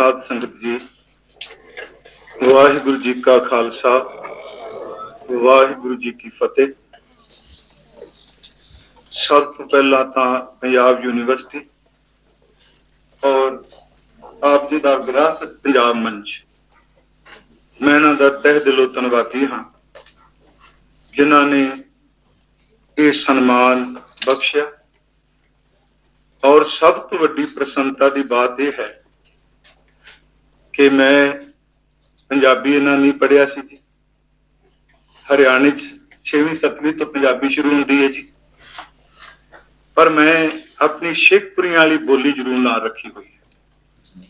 ਸਾਧ ਸੰਗਤ ਜੀ। ਵਾਹਿਗੁਰੂ ਜੀ ਕਾ ਖਾਲਸਾ, ਵਾਹਿਗੁਰੂ ਜੀ ਕੀ ਫਤਿਹ। ਸਭ ਤੋਂ ਪਹਿਲਾਂ ਤਾਂ ਪੰਜਾਬ ਯੂਨੀਵਰਸਿਟੀ ਔਰ ਆਪ ਜੀ ਦਾ ਵਿਰਾਸਤ ਪੰਜਾਬ ਮੰਚ। ਮੈਂ ਇਹਨਾਂ ਦਾ ਤਹਿ ਦਿਲੋਂ ਧੰਨਵਾਦੀ ਹਾਂ, ਜਿਨ੍ਹਾਂ ਨੇ ਇਹ ਸਨਮਾਨ ਬਖਸ਼ਿਆ। ਔਰ ਸਭ ਤੋਂ ਵੱਡੀ ਪ੍ਰਸੰਨਤਾ ਦੀ ਬਾਤ ਇਹ ਹੈ ਕਿ ਮੈਂ ਪੰਜਾਬੀ ਇਹਨਾਂ ਨਹੀਂ ਪੜਿਆ ਸੀ ਜੀ। ਹਰਿਆਣੇ ਚ 6ਵੀਂ 7ਵੀਂ ਤੋਂ ਪੰਜਾਬੀ ਸ਼ੁਰੂ ਹੁੰਦੀ ਹੈ ਜੀ। ਪਰ ਮੈਂ ਆਪਣੀ ਸ਼ੇਖਪੁਰੀਆਂ ਵਾਲੀ ਬੋਲੀ ਜ਼ਰੂਰ ਨਾਲ ਰੱਖੀ ਹੋਈ ਹੈ।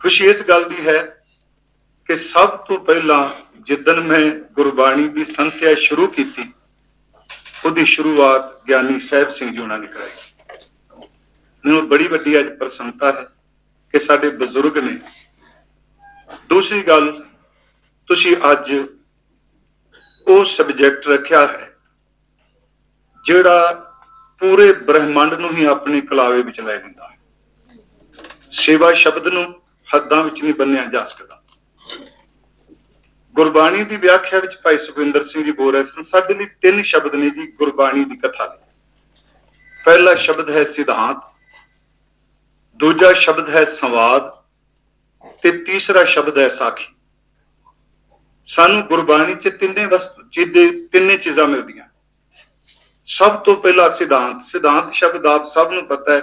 ਖੁਸ਼ੀ ਇਸ ਗੱਲ ਦੀ ਹੈ ਕਿ ਸਭ ਤੋਂ ਪਹਿਲਾਂ ਜਿੱਦਨ ਮੈਂ ਗੁਰਬਾਣੀ ਦੀ ਸੰਥਿਆ ਸ਼ੁਰੂ ਕੀਤੀ, ਉਹਦੀ ਸ਼ੁਰੂਆਤ ਗਿਆਨੀ ਸਾਹਿਬ ਸਿੰਘ ਜੀ ਉਹਨਾਂ ਨੇ ਕਰਾਈ ਸੀ। ਮੈਨੂੰ ਬੜੀ ਵੱਡੀ ਅੱਜ ਪ੍ਰਸੰਨਤਾ ਹੈ ਕਿ ਸਾਡੇ ਬਜ਼ੁਰਗ ਨੇ ਦੂਸਰੀ ਗੱਲ, ਤੁਸੀਂ ਅੱਜ ਉਹ ਸਬਜੈਕਟ ਰੱਖਿਆ ਹੈ, ਜਿਹੜਾ ਪੂਰੇ ਬ੍ਰਹਿਮੰਡ ਨੂੰ ਹੀ ਆਪਣੇ ਕਲਾਵੇ ਵਿੱਚ ਲੈ ਲੈਂਦਾ ਹੈ। ਸੇਵਾ ਸ਼ਬਦ ਨੂੰ ਹੱਦਾਂ ਵਿੱਚ ਨਹੀਂ ਬੰਨਿਆ ਜਾ ਸਕਦਾ। ਗੁਰਬਾਣੀ ਦੀ ਵਿਆਖਿਆ ਵਿੱਚ ਭਾਈ ਸੁਖਵਿੰਦਰ ਸਿੰਘ ਜੀ ਬੋਲ ਰਹੇ ਸਨ, ਸਾਡੇ ਲਈ ਤਿੰਨ ਸ਼ਬਦ ਨੇ ਜੀ ਗੁਰਬਾਣੀ ਦੀ ਕਥਾ ਲਈ। ਪਹਿਲਾ ਸ਼ਬਦ ਹੈ ਸਿਧਾਂਤ, ਦੂਜਾ ਸ਼ਬਦ ਹੈ ਸੰਵਾਦ ਤੇ ਤੀਸਰਾ ਸ਼ਬਦ ਹੈ ਸਾਖੀ। ਸਾਨੂੰ ਗੁਰਬਾਣੀ 'ਚ ਤਿੰਨੇ ਵਸਤੂ ਤਿੰਨੇ ਚੀਜ਼ਾਂ ਮਿਲਦੀਆਂ। ਸਭ ਤੋਂ ਪਹਿਲਾ ਸਿਧਾਂਤ ਸਿਧਾਂਤ ਸ਼ਬਦ ਆਪ ਸਭ ਨੂੰ ਪਤਾ ਹੈ,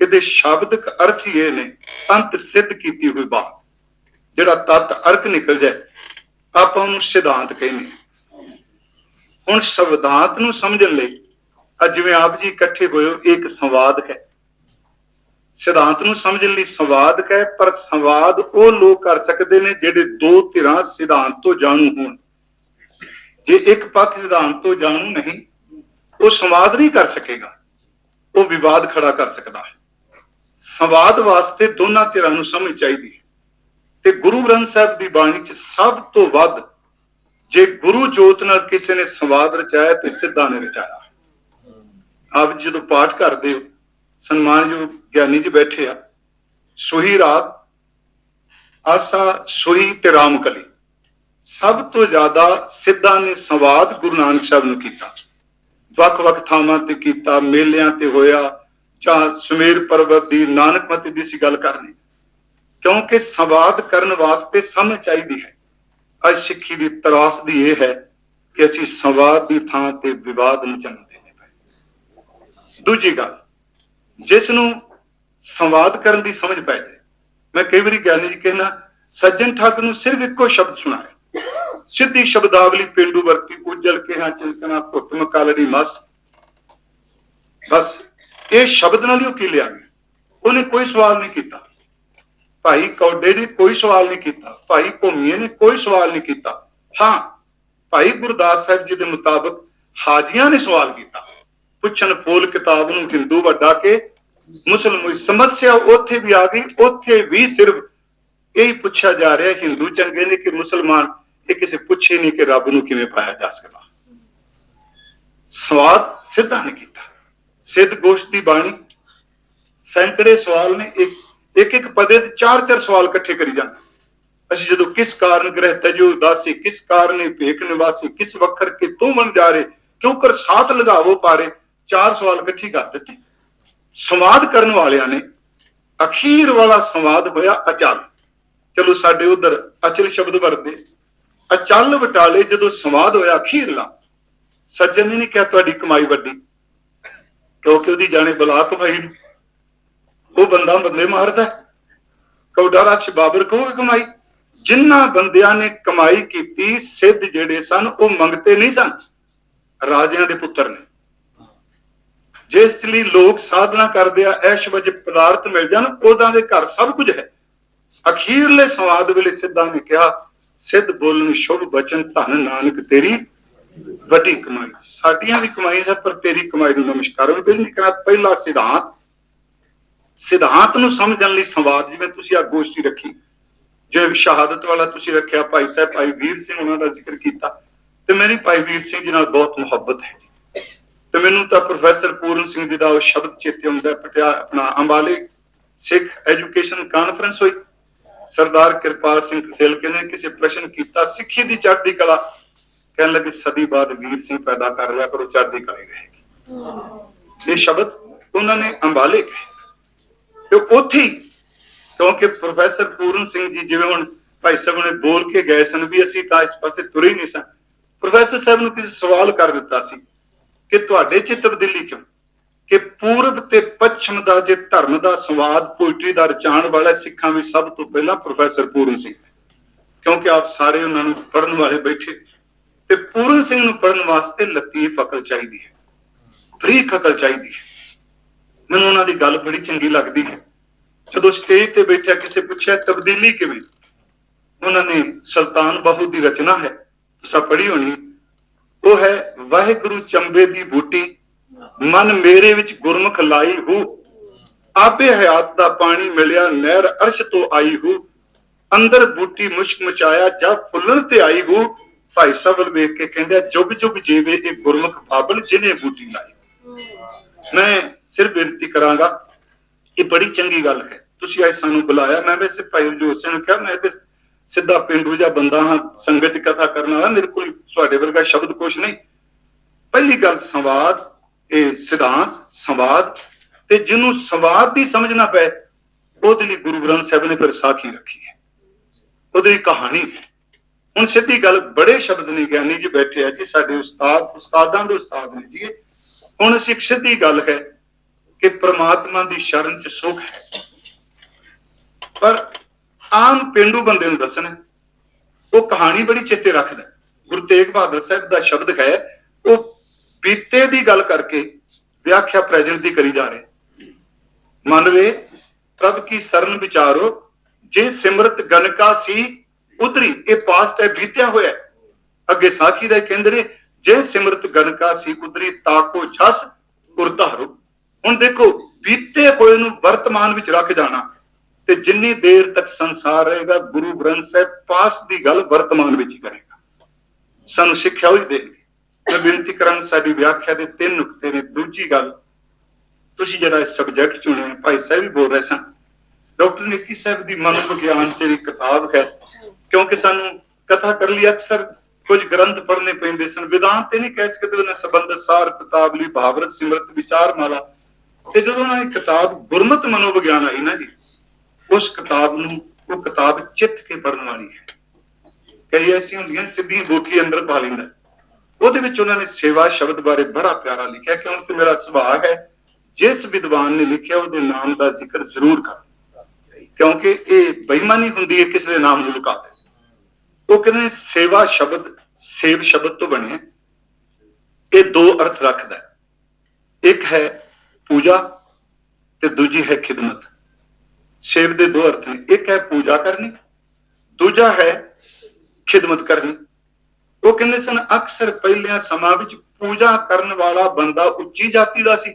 ਇਹਦੇ ਸ਼ਬਦਕ ਅਰਥ ਹੀ ਇਹ ਨੇ, ਅੰਤ ਸਿੱਧ ਕੀਤੀ ਹੋਈ ਬਾਤ। ਜਿਹੜਾ ਤਤ ਅਰਕ ਨਿਕਲ ਜਾਏ, ਆਪਾਂ ਉਹਨੂੰ ਸਿਧਾਂਤ ਕਹਿੰਦੇ ਹੁਣ ਸੰਵਿਧਾਨਤ ਨੂੰ ਸਮਝਣ ਲਈ ਅੱਜ ਜਿਵੇਂ ਆਪ ਜੀ ਇਕੱਠੇ ਹੋਏ ਹੋ, ਇਹ ਇੱਕ ਸੰਵਾਦ ਹੈ। ਸਿਧਾਂਤ ਨੂੰ ਸਮਝਣ ਲਈ ਸੰਵਾਦ ਹੈ ਪਰ ਸੰਵਾਦ ਉਹ ਲੋਕ ਕਰ ਸਕਦੇ ਨੇ ਜਿਹੜੇ ਦੋ ਧਿਰਾਂ ਸਿਧਾਂਤ ਤੋਂ ਜਾਣੂ ਹੋਣ। ਜੇ ਇੱਕ ਪੱਖ ਸਿਧਾਂਤ ਤੋਂ ਜਾਣੂ ਨਹੀਂ, ਉਹ ਸੰਵਾਦ ਨਹੀਂ ਕਰ ਸਕੇਗਾ। ਉਹ ਵਿਵਾਦ ਖੜਾ ਕਰ ਸਕਦਾ ਹੈ। ਸੰਵਾਦ ਵਾਸਤੇ ਦੋਨਾਂ ਧਿਰਾਂ ਨੂੰ ਸਮਝ ਚਾਹੀਦੀ ਹੈ। ਤੇ ਗੁਰੂ ਗ੍ਰੰਥ ਸਾਹਿਬ ਦੀ ਬਾਣੀ 'ਚ ਸਭ ਤੋਂ ਵੱਧ, ਜੇ ਗੁਰੂ ਜੋਤ ਨਾਲ ਕਿਸੇ ਨੇ ਸੰਵਾਦ ਰਚਾਇਆ, ਤੇ ਸਿੱਧਾ ਨੇ ਰਚਾਇਆ। ਆਪ ਜਦੋਂ ਪਾਠ ਕਰਦੇ ਹੋ, ਸਨਮਾਨਯੋਗ ਗਿਆਨੀ ਜੀ ਬੈਠੇ ਆ। ਸੋਹੀ ਰਾਗ, ਆਸਾ ਸੋਹੀ ਤੇ ਰਾਮਕਲੀ ਸਭ ਤੋਂ ਜ਼ਿਆਦਾ ਸਿੱਧਾ ਨੇ ਸੰਵਾਦ ਗੁਰੂ ਨਾਨਕ ਸਾਹਿਬ ਨੂੰ ਕੀਤਾ। ਵੱਖ-ਵੱਖ ਥਾਵਾਂ ਤੇ ਕੀਤਾ, ਮੇਲਿਆਂ ਤੇ ਹੋਇਆ, ਜਾਂ ਸੁਮੇਰ ਪਰਬਤ ਦੀ ਨਾਨਕਮਤੀ ਦੀ ਸੀ ਗੱਲ ਕਰਨੀ। ਕਿਉਂਕਿ ਸੰਵਾਦ ਕਰਨ ਵਾਸਤੇ ਸਮਝ ਚਾਹੀਦੀ ਹੈ। ਅੱਜ ਸਿੱਖੀ ਦੀ ਤਰਾਸ ਦੀ ਇਹ ਹੈ ਕਿ ਅਸੀਂ ਸੰਵਾਦ ਦੀ ਥਾਂ ਤੇ ਵਿਵਾਦ ਨੂੰ ਜਨਮ ਦੇਣੇ ਪਏ। ਦੂਜੀ ਗੱਲ, ਜਿਸ ਨੂੰ ਸੰਵਾਦ ਕਰਨ ਦੀ ਸਮਝ ਪੈ ਜਾਏ। ਮੈਂ ਕਈ ਵਾਰੀ ਗਿਆਨੀ ਜੀ ਕਹਿੰਦਾ, ਸੱਜਣ ਠੱਗ ਨੂੰ ਸਿਰਫ ਇੱਕੋ ਸ਼ਬਦ ਸੁਣਾਇਆ। ਸਿੱਧੀ ਸ਼ਬਦਾਵਲੀ ਪਿੰਡੂ ਵਰਤੀ ਉਜਲ ਕੇ ਹਾਂ ਚਿਲਕਣਾ ਭੁੱਟਮ ਕਾਲੜੀ ਮਸ। ਬਸ, ਇਹ ਸ਼ਬਦ ਨਾਲ ਹੀ ਉਹ ਕੀ ਲਿਆ ਗਿਆ? ਉਹਨੇ ਕੋਈ ਸਵਾਲ ਨਹੀਂ ਕੀਤਾ। ਭਾਈ ਕੌਡੇ ਨੇ ਕੋਈ ਸਵਾਲ ਨਹੀਂ ਕੀਤਾ। ਭਾਈ ਭੂਮੀਏ ਨੇ ਕੋਈ ਸਵਾਲ ਨਹੀਂ ਕੀਤਾ। ਹਾਂ, ਭਾਈ ਗੁਰਦਾਸ ਸਾਹਿਬ ਜੀ ਦੇ ਮੁਤਾਬਕ ਹਾਜੀਆਂ ਨੇ ਸਵਾਲ ਕੀਤਾ। ਪੁੱਛਣ ਫੋਲ ਕਿਤਾਬ ਨੂੰ ਹਿੰਦੂ ਵੱਡਾ ਕੇ ਮੁਸਲਮਾਨ ਸਮੱਸਿਆ ਉੱਥੇ ਵੀ ਆ ਗਈ। ਉੱਥੇ ਵੀ ਸਿਰਫ ਇਹੀ ਪੁੱਛਿਆ ਜਾ ਰਿਹਾ, ਹਿੰਦੂ ਚੰਗੇ ਨੇ ਕਿ ਮੁਸਲਮਾਨ? ਇਹ ਕਿਸੇ ਪੁੱਛੇ ਨਹੀਂ ਕਿ ਰੱਬ ਨੂੰ ਕਿਵੇਂ ਪਾਇਆ ਜਾ ਸਕਦਾ। ਸਵਾਦ ਸਿੱਧਾ ਨੇ ਕੀਤਾ। ਸਿੱਧ ਗੋਸ਼ ਦੀ ਬਾਣੀ। ਸੈਂਕੜੇ ਸਵਾਲ ਨੇ। ਇੱਕ ਇੱਕ ਇੱਕ ਪਦੇ ਤੇ ਚਾਰ ਚਾਰ ਸਵਾਲ ਇਕੱਠੇ ਕਰੀ ਜਾਂਦੇ। ਅਸੀਂ ਜਦੋਂ ਕਿਸ ਕਾਰਨ ਗ੍ਰਹਿ ਤਜੋ ਉਦਾਸੀ, ਕਿਸ ਕਾਰਨ ਭੇਖ ਨਿਵਾਸੀ, ਕਿਸ ਵਖਰ ਕੇ ਤੂੰ ਮਨ ਜਾ ਰੇ ਕਿਉਂ ਕਰ ਸਾਥ ਲਗਾਵੋ ਪਾਰੇ, ਚਾਰ ਸਵਾਲ ਇਕੱਠੀ ਕਰ ਦਿੱਤੇ। ਸੰਵਾਦ ਕਰਨ ਵਾਲਿਆਂ ਨੇ ਅਖੀਰ ਵਾਲਾ ਸੰਵਾਦ ਹੋਇਆ ਅਚਲ। ਚਲੋ ਸਾਡੇ ਉਧਰ ਅਚਲ ਸ਼ਬਦ ਵਰਤੇ ਅਚਲ ਵਟਾਲੇ ਜਦੋਂ ਸੰਵਾਦ ਹੋਇਆ ਅਖੀਰਲਾ, ਸੱਜਣ ਨੇ ਨਹੀਂ ਕਿਹਾ ਤੁਹਾਡੀ ਕਮਾਈ ਵੱਡੀ, ਕਿਉਂਕਿ ਉਹਦੀ ਜਾਣੇ ਬਲਾ ਕਮਾਈ ਨੂੰ। ਉਹ ਬੰਦਾ ਬੰਦੇ ਮਾਰਦਾ। ਕੌਡਾ ਰਾਖਸ਼ ਬਾਬਰ ਕਹੋਗੇ ਕਮਾਈ। ਜਿਨ੍ਹਾਂ ਬੰਦਿਆਂ ਨੇ ਕਮਾਈ ਕੀਤੀ, ਸਿੱਧ ਜਿਹੜੇ ਸਨ, ਉਹ ਮੰਗਤੇ ਨਹੀਂ ਸਨ। ਰਾਜਿਆਂ ਦੇ ਪੁੱਤਰ ਨੇ। ਜਿਸ ਲਈ ਲੋਕ ਸਾਧਨਾ ਕਰਦੇ ਆ ਐਸ਼ ਵਜ ਪਦਾਰਥ ਮਿਲ ਜਾਣ ਉਹਦਾਂ ਦੇ ਘਰ ਸਭ ਕੁਝ ਹੈ। ਅਖੀਰਲੇ ਸਵਾਦ ਵੇਲੇ ਸਿੱਧਾ ਨੇ ਕਿਹਾ, ਸਿੱਧ ਬੋਲਣ ਸ਼ੁਭ ਬਚਨ ਧੰਨ ਨਾਨਕ ਤੇਰੀ, ਵੱਡੀ ਕਮਾਈ। ਸਾਡੀਆਂ ਵੀ ਕਮਾਈ ਸਨ, ਪਰ ਤੇਰੀ ਕਮਾਈ ਨੂੰ ਨਮਸਕਾਰ ਵੀ ਬਿਲ ਕਰਾ ਪਹਿਲਾ ਸਿਧਾਂਤ ਸਿਧਾਂਤ ਨੂੰ ਸਮਝਣ ਲਈ ਸੰਵਾਦ, ਜਿਵੇਂ ਤੁਸੀਂ ਆ ਗੋਸ਼ਟੀ ਰੱਖੀ, ਜੋ ਸ਼ਹਾਦਤ ਵਾਲਾ ਤੁਸੀਂ ਰੱਖਿਆ, ਭਾਈ ਸਾਹਿਬ, ਭਾਈ ਵੀਰ ਸਿੰਘ ਉਹਨਾਂ ਦਾ ਜ਼ਿਕਰ ਕੀਤਾ। ਤੇ ਮੇਰੀ ਭਾਈ ਵੀਰ ਸਿੰਘ ਜੀ ਨਾਲ ਬਹੁਤ ਮੁਹੱਬਤ ਹੈ। ਤੇ ਮੈਨੂੰ ਤਾਂ ਪ੍ਰੋਫੈਸਰ ਪੂਰਨ ਸਿੰਘ ਜੀ ਦਾ ਉਹ ਸ਼ਬਦ ਚੇਤੇ ਆਉਂਦਾ ਹੈ, ਪਟਿਆ ਆਪਣਾ ਅੰਬਾਲੇ ਸਿੱਖ ਐਜੂਕੇਸ਼ਨ ਕਾਨਫਰੰਸ ਹੋਈ। ਸਰਦਾਰ ਕਿਰਪਾਲ ਸਿੰਘ ਕਸੇਲ ਕਹਿੰਦੇ ਕਿਸੇ ਪ੍ਰਸ਼ਨ ਕੀਤਾ ਸਿੱਖੀ ਦੀ ਚੜ੍ਹਦੀ ਕਲਾ। ਕਹਿਣ ਲੱਗੇ ਸਦੀ ਬਾਅਦ ਵੀਰ ਸਿੰਘ ਪੈਦਾ ਕਰ ਲਿਆ ਉਹ ਚੜ੍ਹਦੀ ਕਲਾ ਹੀ ਰਹੇਗੀ। ਇਹ ਸ਼ਬਦ ਉਹਨਾਂ ਨੇ ਅੰਬਾਲੇ ਕਹੇ। ਤੇ ਉੱਥੇ ਕਿਉਂਕਿ ਪ੍ਰੋਫੈਸਰ ਪੂਰਨ ਸਿੰਘ ਜੀ ਜਿਵੇਂ ਹੁਣ ਭਾਈ ਸਾਹਿਬ ਨੇ ਬੋਲ ਕੇ ਗਏ ਸਨ ਵੀ ਅਸੀਂ ਤਾਂ ਇਸ ਪਾਸੇ ਤੁਰੇ ਹੀ ਨਹੀਂ ਸਾਂ ਪ੍ਰੋਫੈਸਰ ਸਾਹਿਬ ਨੂੰ ਕਿਸੇ ਸਵਾਲ ਕਰ ਦਿੱਤਾ ਸੀ। ਕਿ ਤੁਹਾਡੇ ਚ ਤਬਦੀਲੀ ਕਿਉਂ? ਕਿ ਪੂਰਬ ਤੇ ਪੱਛਮ ਦਾ ਜੇ ਧਰਮ ਦਾ ਸੰਵਾਦ ਪੋਇਟਰੀ ਦਾ ਰਚਾਉਣ ਵਾਲਾ ਸਿੱਖਾਂ ਵਿੱਚ ਸਭ ਤੋਂ ਪਹਿਲਾਂ ਪ੍ਰੋਫੈਸਰ ਪੂਰਨ ਸਿੰਘ। ਕਿਉਂਕਿ ਆਪ ਸਾਰੇ ਉਹਨਾਂ ਨੂੰ ਪੜਨ ਵਾਲੇ ਬੈਠੇ। ਤੇ ਪੂਰਨ ਸਿੰਘ ਨੂੰ ਪੜਨ ਵਾਸਤੇ ਲਤੀਫ ਅਕਲ ਚਾਹੀਦੀ ਹੈ। ਬਰੀਕ ਅਕਲ ਚਾਹੀਦੀ ਹੈ। ਮੈਨੂੰ ਉਹਨਾਂ ਦੀ ਗੱਲ ਬੜੀ ਚੰਗੀ ਲੱਗਦੀ ਹੈ। ਜਦੋਂ ਸਟੇਜ ਤੇ ਬੈਠਿਆ, ਕਿਸੇ ਪੁੱਛਿਆ, ਤਬਦੀਲੀ ਕਿਵੇਂ? ਉਹਨਾਂ ਨੇ ਸੁਲਤਾਨ ਬਹੂ ਦੀ ਰਚਨਾ ਹੈ। ਤੁਸੀਂ ਪੜ੍ਹੀ ਹੋਣੀ ਉਹ ਹੈ ਵਾਹਿਗੁਰੂ ਚੰਬੇ ਦੀ ਬੂਟੀ। ਮਨ ਮੇਰੇ ਵਿੱਚ ਗੁਰਮੁਖ ਲਾਈ ਹੂ। ਆਪੇ ਹਯਾਤ ਦਾ ਪਾਣੀ ਮਿਲਿਆ, ਨਹਿਰ ਅਰਸ਼ ਤੋਂ ਆਈ ਹੂ। ਅੰਦਰ ਬੂਟੀ ਮੁਸ਼ਕ ਮਚਾਇਆ ਜਦ ਫੁੱਲਣ ਤੇ ਆਈ ਹੂ। ਭਾਈ ਸਾਹਿਬ ਵੱਲ ਵੇਖ ਕੇ ਕਹਿੰਦੇ, ਜੁਗ ਜੁਗ ਜੀਵੇ ਇਹ ਗੁਰਮੁਖ ਪਾਬਲ ਜਿਨੇ ਬੂਟੀ ਲਾਈ। ਮੈਂ ਸਿਰ ਬੇਨਤੀ ਕਰਾਂਗਾ, ਇਹ ਬੜੀ ਚੰਗੀ ਗੱਲ ਹੈ। ਤੁਸੀਂ ਅੱਜ ਸਾਨੂੰ ਬੁਲਾਇਆ। ਮੈਂ ਵੈਸੇ ਭਾਈ ਜੋਤ ਸਿੰਘ ਨੂੰ ਕਿਹਾ, ਮੈਂ ਤੇ ਸਿੱਧਾ ਪਿੰਡੂ ਜਾਂ ਬੰਦਾ ਹਾਂ, ਸੰਗਤ ਚ ਕਥਾ ਕਰਨ ਵਾਲਾ, ਮੇਰੇ ਕੋਲ ਤੁਹਾਡੇ ਵਰਗਾ ਸ਼ਬਦ ਕੁਛ ਨਹੀਂ। ਪਹਿਲੀ ਗੱਲ ਸੰਵਾਦ, ਇਹ ਸਿਧਾਂਤ, ਸੰਵਾਦ। ਤੇ ਜਿਹਨੂੰ ਸੰਵਾਦ ਦੀ ਸਮਝਣਾ ਪਏ, ਉਹਦੇ ਲਈ ਗੁਰੂ ਗ੍ਰੰਥ ਸਾਹਿਬ ਨੇ ਫਿਰ ਸਾਖੀ ਰੱਖੀ ਹੈ। ਉਹਦੇ ਲਈ ਕਹਾਣੀ ਹੈ। ਹੁਣ ਸਿੱਧੀ ਗੱਲ ਬੜੇ ਸ਼ਬਦ ਨੇ, ਗਿਆਨੀ ਜੀ ਬੈਠੇ ਆ ਜੀ, ਸਾਡੇ ਉਸਤਾਦ, ਉਸਤਾਦਾਂ ਦੇ ਉਸਤਾਦ ਨੇ ਜੀ। ਹੁਣ ਅਸੀਂ ਸਿੱਧੀ ਗੱਲ ਹੈ ਕਿ ਪ੍ਰਮਾਤਮਾ ਦੀ ਸ਼ਰਨ ਚ ਸੁਖ ਹੈ। ਪਰ ਆਮ ਪਿੰਡੂ ਬੰਦੇ ਨੂੰ ਦੱਸਣਾ ਉਹ ਕਹਾਣੀ ਬੜੀ ਚਿੱਤੇ ਰੱਖਦਾ ਗੁਰੂ ਤੇਗ ਬਹਾਦਰ ਸਾਹਿਬ ਦਾ ਸ਼ਬਦ ਹੈ, ਉਹ ਬੀਤੇ ਦੀ ਗੱਲ ਕਰਕੇ ਵਿਆਖਿਆ ਪ੍ਰੈਜ਼ੈਂਟ ਦੀ ਕਰੀ ਜਾ ਰਹੇ ਮਨਵੇ ਪ੍ਰਭ ਕੀ ਸਰਨ ਵਿਚਾਰੋ, ਜੇ ਸਿਮਰਤ ਗਨਕਾ ਸੀ ਉਤਰੀ ਇਹ ਪਾਸਟ ਹੈ, ਬੀਤਿਆ ਹੋਇਆ ਅੱਗੇ ਸਾਖੀ ਦਾ ਕਹਿੰਦੇ ਨੇ ਜੇ ਸਿਮਰਤ ਗਨਕਾ ਸੀ ਉਤਰੀ ਤਾਕੋ ਜਸ ਉਰਧਾਰੋ ਹੁਣ ਦੇਖੋ, ਬੀਤੇ ਹੋਏ ਨੂੰ ਵਰਤਮਾਨ ਵਿੱਚ ਰੱਖ ਜਾਣਾ ਤੇ ਜਿੰਨੀ ਦੇਰ ਤੱਕ ਸੰਸਾਰ ਰਹੇਗਾ, ਗੁਰੂ ਗ੍ਰੰਥ ਸਾਹਿਬ ਪਾਸ ਦੀ ਗੱਲ ਵਰਤਮਾਨ ਵਿੱਚ ਹੀ ਕਰੇਗਾ। ਸਾਨੂੰ ਸਿੱਖਿਆ ਹੋਈ ਦੇਣਗੇ। ਮੈਂ ਬੇਨਤੀ ਕਰਾਂ ਸਾਡੀ ਵਿਆਖਿਆ ਦੇ ਤਿੰਨ ਨੁਕਤੇ ਨੇ। ਦੂਜੀ ਗੱਲ, ਤੁਸੀਂ ਜਿਹੜਾ ਇਹ ਸਬਜੈਕਟ ਚੁਣਿਆ, ਭਾਈ ਸਾਹਿਬ ਵੀ ਬੋਲ ਰਹੇ ਸਨ। ਡਾਕਟਰ ਨਿੱਕੀ ਸਾਹਿਬ ਦੀ ਮਨੋ ਵਿਗਿਆਨ ਤੇ ਇੱਕ ਕਿਤਾਬ ਹੈ, ਕਿਉਂਕਿ ਸਾਨੂੰ ਕਥਾ ਕਰ ਲਈ ਅਕਸਰ, ਕੁਝ ਗ੍ਰੰਥ ਪੜ੍ਹਨੇ ਪੈਂਦੇ ਸਨ। ਵਿਦਾਂਤ ਤੇ ਨਹੀਂ ਕਹਿ ਸਕਦੇ ਉਹਨਾਂ ਸੰਬੰਧ ਸਾਰ ਕਿਤਾਬ ਲਈ, ਭਾਵਰਤ ਸਿਮਰਤ ਵਿਚਾਰ ਮਾਲਾ ਤੇ ਜਦੋਂ ਉਹਨਾਂ ਨੇ ਕਿਤਾਬ ਗੁਰਮਤ ਮਨੋਵਿਗਿਆਨ ਆਈ ਨਾ ਜੀ ਉਸ ਕਿਤਾਬ ਨੂੰ, ਉਹ ਕਿਤਾਬ ਚਿੱਤ ਕੇ ਪੜਨ ਵਾਲੀ ਹੈ। ਕਈ ਐਸੀ ਹੁੰਦੀਆਂ ਸਿੱਧੀ ਬੋਕੀ ਅੰਦਰ ਪਾ ਲੈਂਦਾ। ਉਹਦੇ ਵਿੱਚ ਉਹਨਾਂ ਨੇ ਸੇਵਾ ਸ਼ਬਦ ਬਾਰੇ ਬੜਾ ਪਿਆਰਾ ਲਿਖਿਆ ਕਿਉਂਕਿ ਮੇਰਾ ਸੁਭਾਅ ਹੈ, ਜਿਸ ਵਿਦਵਾਨ ਨੇ ਲਿਖਿਆ, ਉਹਦੇ ਨਾਮ ਦਾ ਜ਼ਿਕਰ ਜ਼ਰੂਰ ਕਰ। ਕਿਉਂਕਿ ਇਹ ਬੇਈਮਾਨੀ ਹੁੰਦੀ ਹੈ, ਕਿਸੇ ਦੇ ਨਾਮ ਨੂੰ ਲੁਕਾ ਦੇ। ਉਹ ਕਹਿੰਦੇ ਸੇਵਾ ਸ਼ਬਦ, ਸੇਵ ਸ਼ਬਦ ਤੋਂ ਬਣਿਆ। ਇਹ ਦੋ ਅਰਥ ਰੱਖਦਾ ਇੱਕ ਹੈ ਪੂਜਾ ਤੇ ਦੂਜੀ ਹੈ ਖਿਦਮਤ। ਸੇਵ ਦੇ ਦੋ ਅਰਥ ਨੇ। ਇੱਕ ਹੈ ਪੂਜਾ ਕਰਨੀ, ਦੂਜਾ ਹੈ ਖਿਦਮਤ ਕਰਨੀ। ਉਹ ਕਹਿੰਦੇ ਸਨ, ਅਕਸਰ ਪਹਿਲਿਆਂ ਸਮਾਂ ਵਿੱਚ ਪੂਜਾ ਕਰਨ ਵਾਲਾ ਬੰਦਾ ਉੱਚੀ ਜਾਤੀ ਦਾ ਸੀ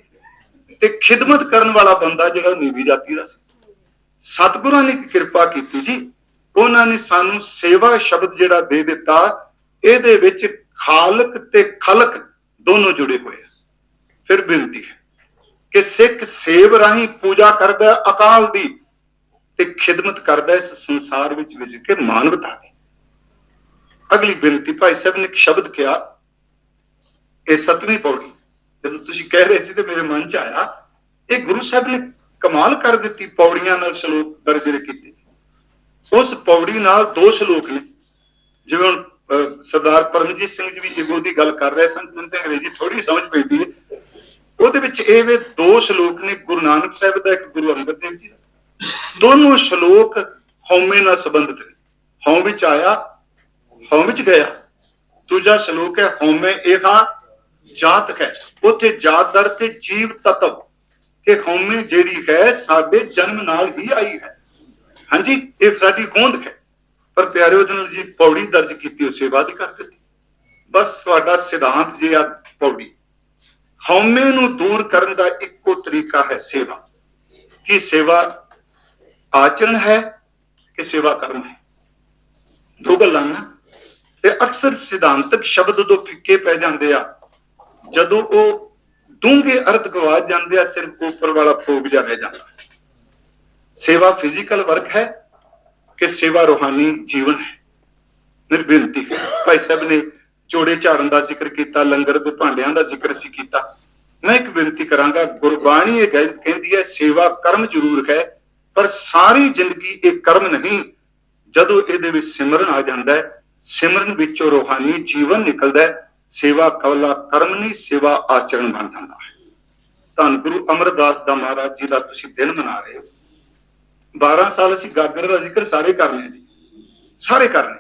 ਤੇ ਖਿਦਮਤ ਕਰਨ ਵਾਲਾ ਬੰਦਾ ਜਿਹੜਾ ਨੀਵੀਂ ਜਾਤੀ ਦਾ ਸੀ। ਸਤਿਗੁਰਾਂ ਨੇ ਇੱਕ ਕਿਰਪਾ ਕੀਤੀ ਜੀ। ਉਹਨਾਂ ਨੇ ਸਾਨੂੰ ਸੇਵਾ ਸ਼ਬਦ ਜਿਹੜਾ ਦੇ ਦਿੱਤਾ, ਇਹਦੇ ਵਿੱਚ ਖਾਲਕ ਤੇ ਖਲਕ ਦੋਨੋਂ ਜੁੜੇ ਹੋਏ ਆ। ਫਿਰ ਬੇਨਤੀ ਹੈ ਕਿ ਸਿੱਖ ਸੇਵ ਰਾਹੀਂ ਪੂਜਾ ਕਰਦਾ ਅਕਾਲ ਦੀ। ਤੇ ਖਿਦਮਤ ਕਰਦਾ ਇਸ ਸੰਸਾਰ ਵਿੱਚ ਵਿਜ ਕੇ ਮਾਨਵਤਾ ਦੀ। ਅਗਲੀ ਬੇਨਤੀ ਭਾਈ ਸਾਹਿਬ ਨੇ ਇੱਕ ਸ਼ਬਦ ਕਿਹਾ ਇਹ ਸਤਵੀਂ ਪੌੜੀ ਜਦੋਂ ਤੁਸੀਂ ਕਹਿ ਰਹੇ ਸੀ ਤੇ ਮੇਰੇ ਮਨ ਚ ਆਇਆ ਇਹ ਗੁਰੂ ਸਾਹਿਬ ਨੇ ਕਮਾਲ ਕਰ ਦਿੱਤੀ ਪੌੜੀਆਂ ਨਾਲ ਸ਼ਲੋਕ ਦਰਜ ਕੀਤੇ। ਉਸ ਪੌੜੀ ਨਾਲ ਦੋ ਸ਼ਲੋਕ ਨੇ ਜਿਵੇਂ ਹੁਣ ਅਹ, ਸਰਦਾਰ ਪਰਮਜੀਤ ਸਿੰਘ ਜੀ ਵੀ ਜਿਗੋ ਦੀ ਗੱਲ ਕਰ ਰਹੇ ਸਨ ਮੈਨੂੰ ਤਾਂ ਅੰਗਰੇਜ਼ੀ ਥੋੜੀ ਸਮਝ ਪੈਂਦੀ ਹੈ। ਉਹਦੇ ਵਿੱਚ ਇਹ ਵੇ ਦੋ ਸ਼ਲੋਕ ਨੇ ਗੁਰੂ ਨਾਨਕ ਸਾਹਿਬ ਦਾ ਇੱਕ ਗੁਰੂ ਅੰਗਦ ਦੇਵ ਜੀ ਦਾ। ਦੋਨੋਂ ਸ਼ਲੋਕ ਹਉਮੈ ਨਾਲ ਸੰਬੰਧਿਤ ਨੇ। ਹਉ ਵਿੱਚ ਆਇਆ, ਹਉ ਵਿੱਚ ਗਿਆ। ਦੂਜਾ ਸ਼ਲੋਕ ਹੈ, ਹਉਮੈ ਇਹਾ ਜਾਤ ਹੈ। ਉੱਥੇ ਜਾਤ ਦਰ ਤੇ ਜੀਵ ਤਤਵ। ਕਿ ਹਉਮੈ ਜਿਹੜੀ ਹੈ, ਸਾਡੇ ਜਨਮ ਨਾਲ ਹੀ ਆਈ ਹੈ। ਹਾਂਜੀ, ਇਹ ਸਾਡੀ ਹੋਂਦ ਹੈ। ਪਰ ਪਿਆਰੇ ਉਹਦੇ ਨਾਲ ਜੀ, ਪੌੜੀ ਦਰਜ ਕੀਤੀ, ਉਹ ਸੇਵਾ ਦੀ ਕਰ ਦਿੱਤੀ। ਬਸ ਤੁਹਾਡਾ ਸਿਧਾਂਤ ਜੇ ਆ ਪੌੜੀ। ਹਉਮੈ ਨੂੰ ਦੂਰ ਕਰਨ ਦਾ ਇੱਕੋ ਤਰੀਕਾ ਹੈ ਸੇਵਾ। ਕੀ ਸੇਵਾ ਆਚਰਣ ਹੈ ਕਿ ਸੇਵਾ ਕਰਮ ਹੈ। ਦੋ ਗੱਲਾਂ ਨਾ। ਤੇ ਅਕਸਰ ਸਿਧਾਂਤਕ ਸ਼ਬਦ ਉਦੋਂ ਫਿੱਕੇ ਪੈ ਜਾਂਦੇ ਆ। ਜਦੋਂ ਉਹ ਡੂੰਘੇ ਅਰਥ ਗਵਾ ਜਾਂਦੇ ਆ, ਸਿਰਫ ਉੱਪਰ ਵਾਲਾ ਭੋਗ ਜਾ ਰਹਿ ਜਾਂਦਾ। ਸੇਵਾ ਫਿਜ਼ੀਕਲ ਵਰਕ ਹੈ ਕਿ ਸੇਵਾ ਰੂਹਾਨੀ ਜੀਵਨ ਹੈ। ਮੇਰੀ ਬੇਨਤੀ ਹੈ। ਭਾਈ ਸਾਹਿਬ ਨੇ ਚੋੜੇ ਝਾੜਨ ਦਾ ਜ਼ਿਕਰ ਕੀਤਾ, ਲੰਗਰ ਦੇ ਭਾਂਡਿਆਂ ਦਾ ਜ਼ਿਕਰ ਸੀ ਕੀਤਾ। ਮੈਂ ਇੱਕ ਬੇਨਤੀ ਕਰਾਂਗਾ, ਗੁਰਬਾਣੀ ਇਹ ਗੱਲ ਕਹਿੰਦੀ ਹੈ, ਸੇਵਾ ਕਰਮ ਜ਼ਰੂਰ ਹੈ। ਪਰ ਸਾਰੀ ਜ਼ਿੰਦਗੀ ਇਹ ਕਰਮ ਨਹੀਂ। ਜਦੋਂ ਇਹਦੇ ਵਿੱਚ ਸਿਮਰਨ ਆ ਜਾਂਦਾ ਹੈ, ਸਿਮਰਨ ਵਿੱਚੋਂ ਰੂਹਾਨੀ ਜੀਵਨ ਨਿਕਲਦਾ ਹੈ, ਸੇਵਾ ਕਵਲਾ ਕਰਮ ਨਹੀਂ, ਸੇਵਾ ਆਚਰਣ ਬਣ ਜਾਂਦਾ ਹੈ। ਧੰਨ ਗੁਰੂ ਅਮਰਦਾਸ ਦਾ ਮਹਾਰਾਜ ਜੀ ਦਾ ਤੁਸੀਂ ਦਿਨ ਮਨਾ ਰਹੇ ਹੋ। 12 ਸਾਲ ਅਸੀਂ ਗਾਗਰ ਦਾ ਜ਼ਿਕਰ ਸਾਰੇ ਕਰ ਲਿਆ ਜੀ। ਸਾਰੇ ਕਰ ਲਏ।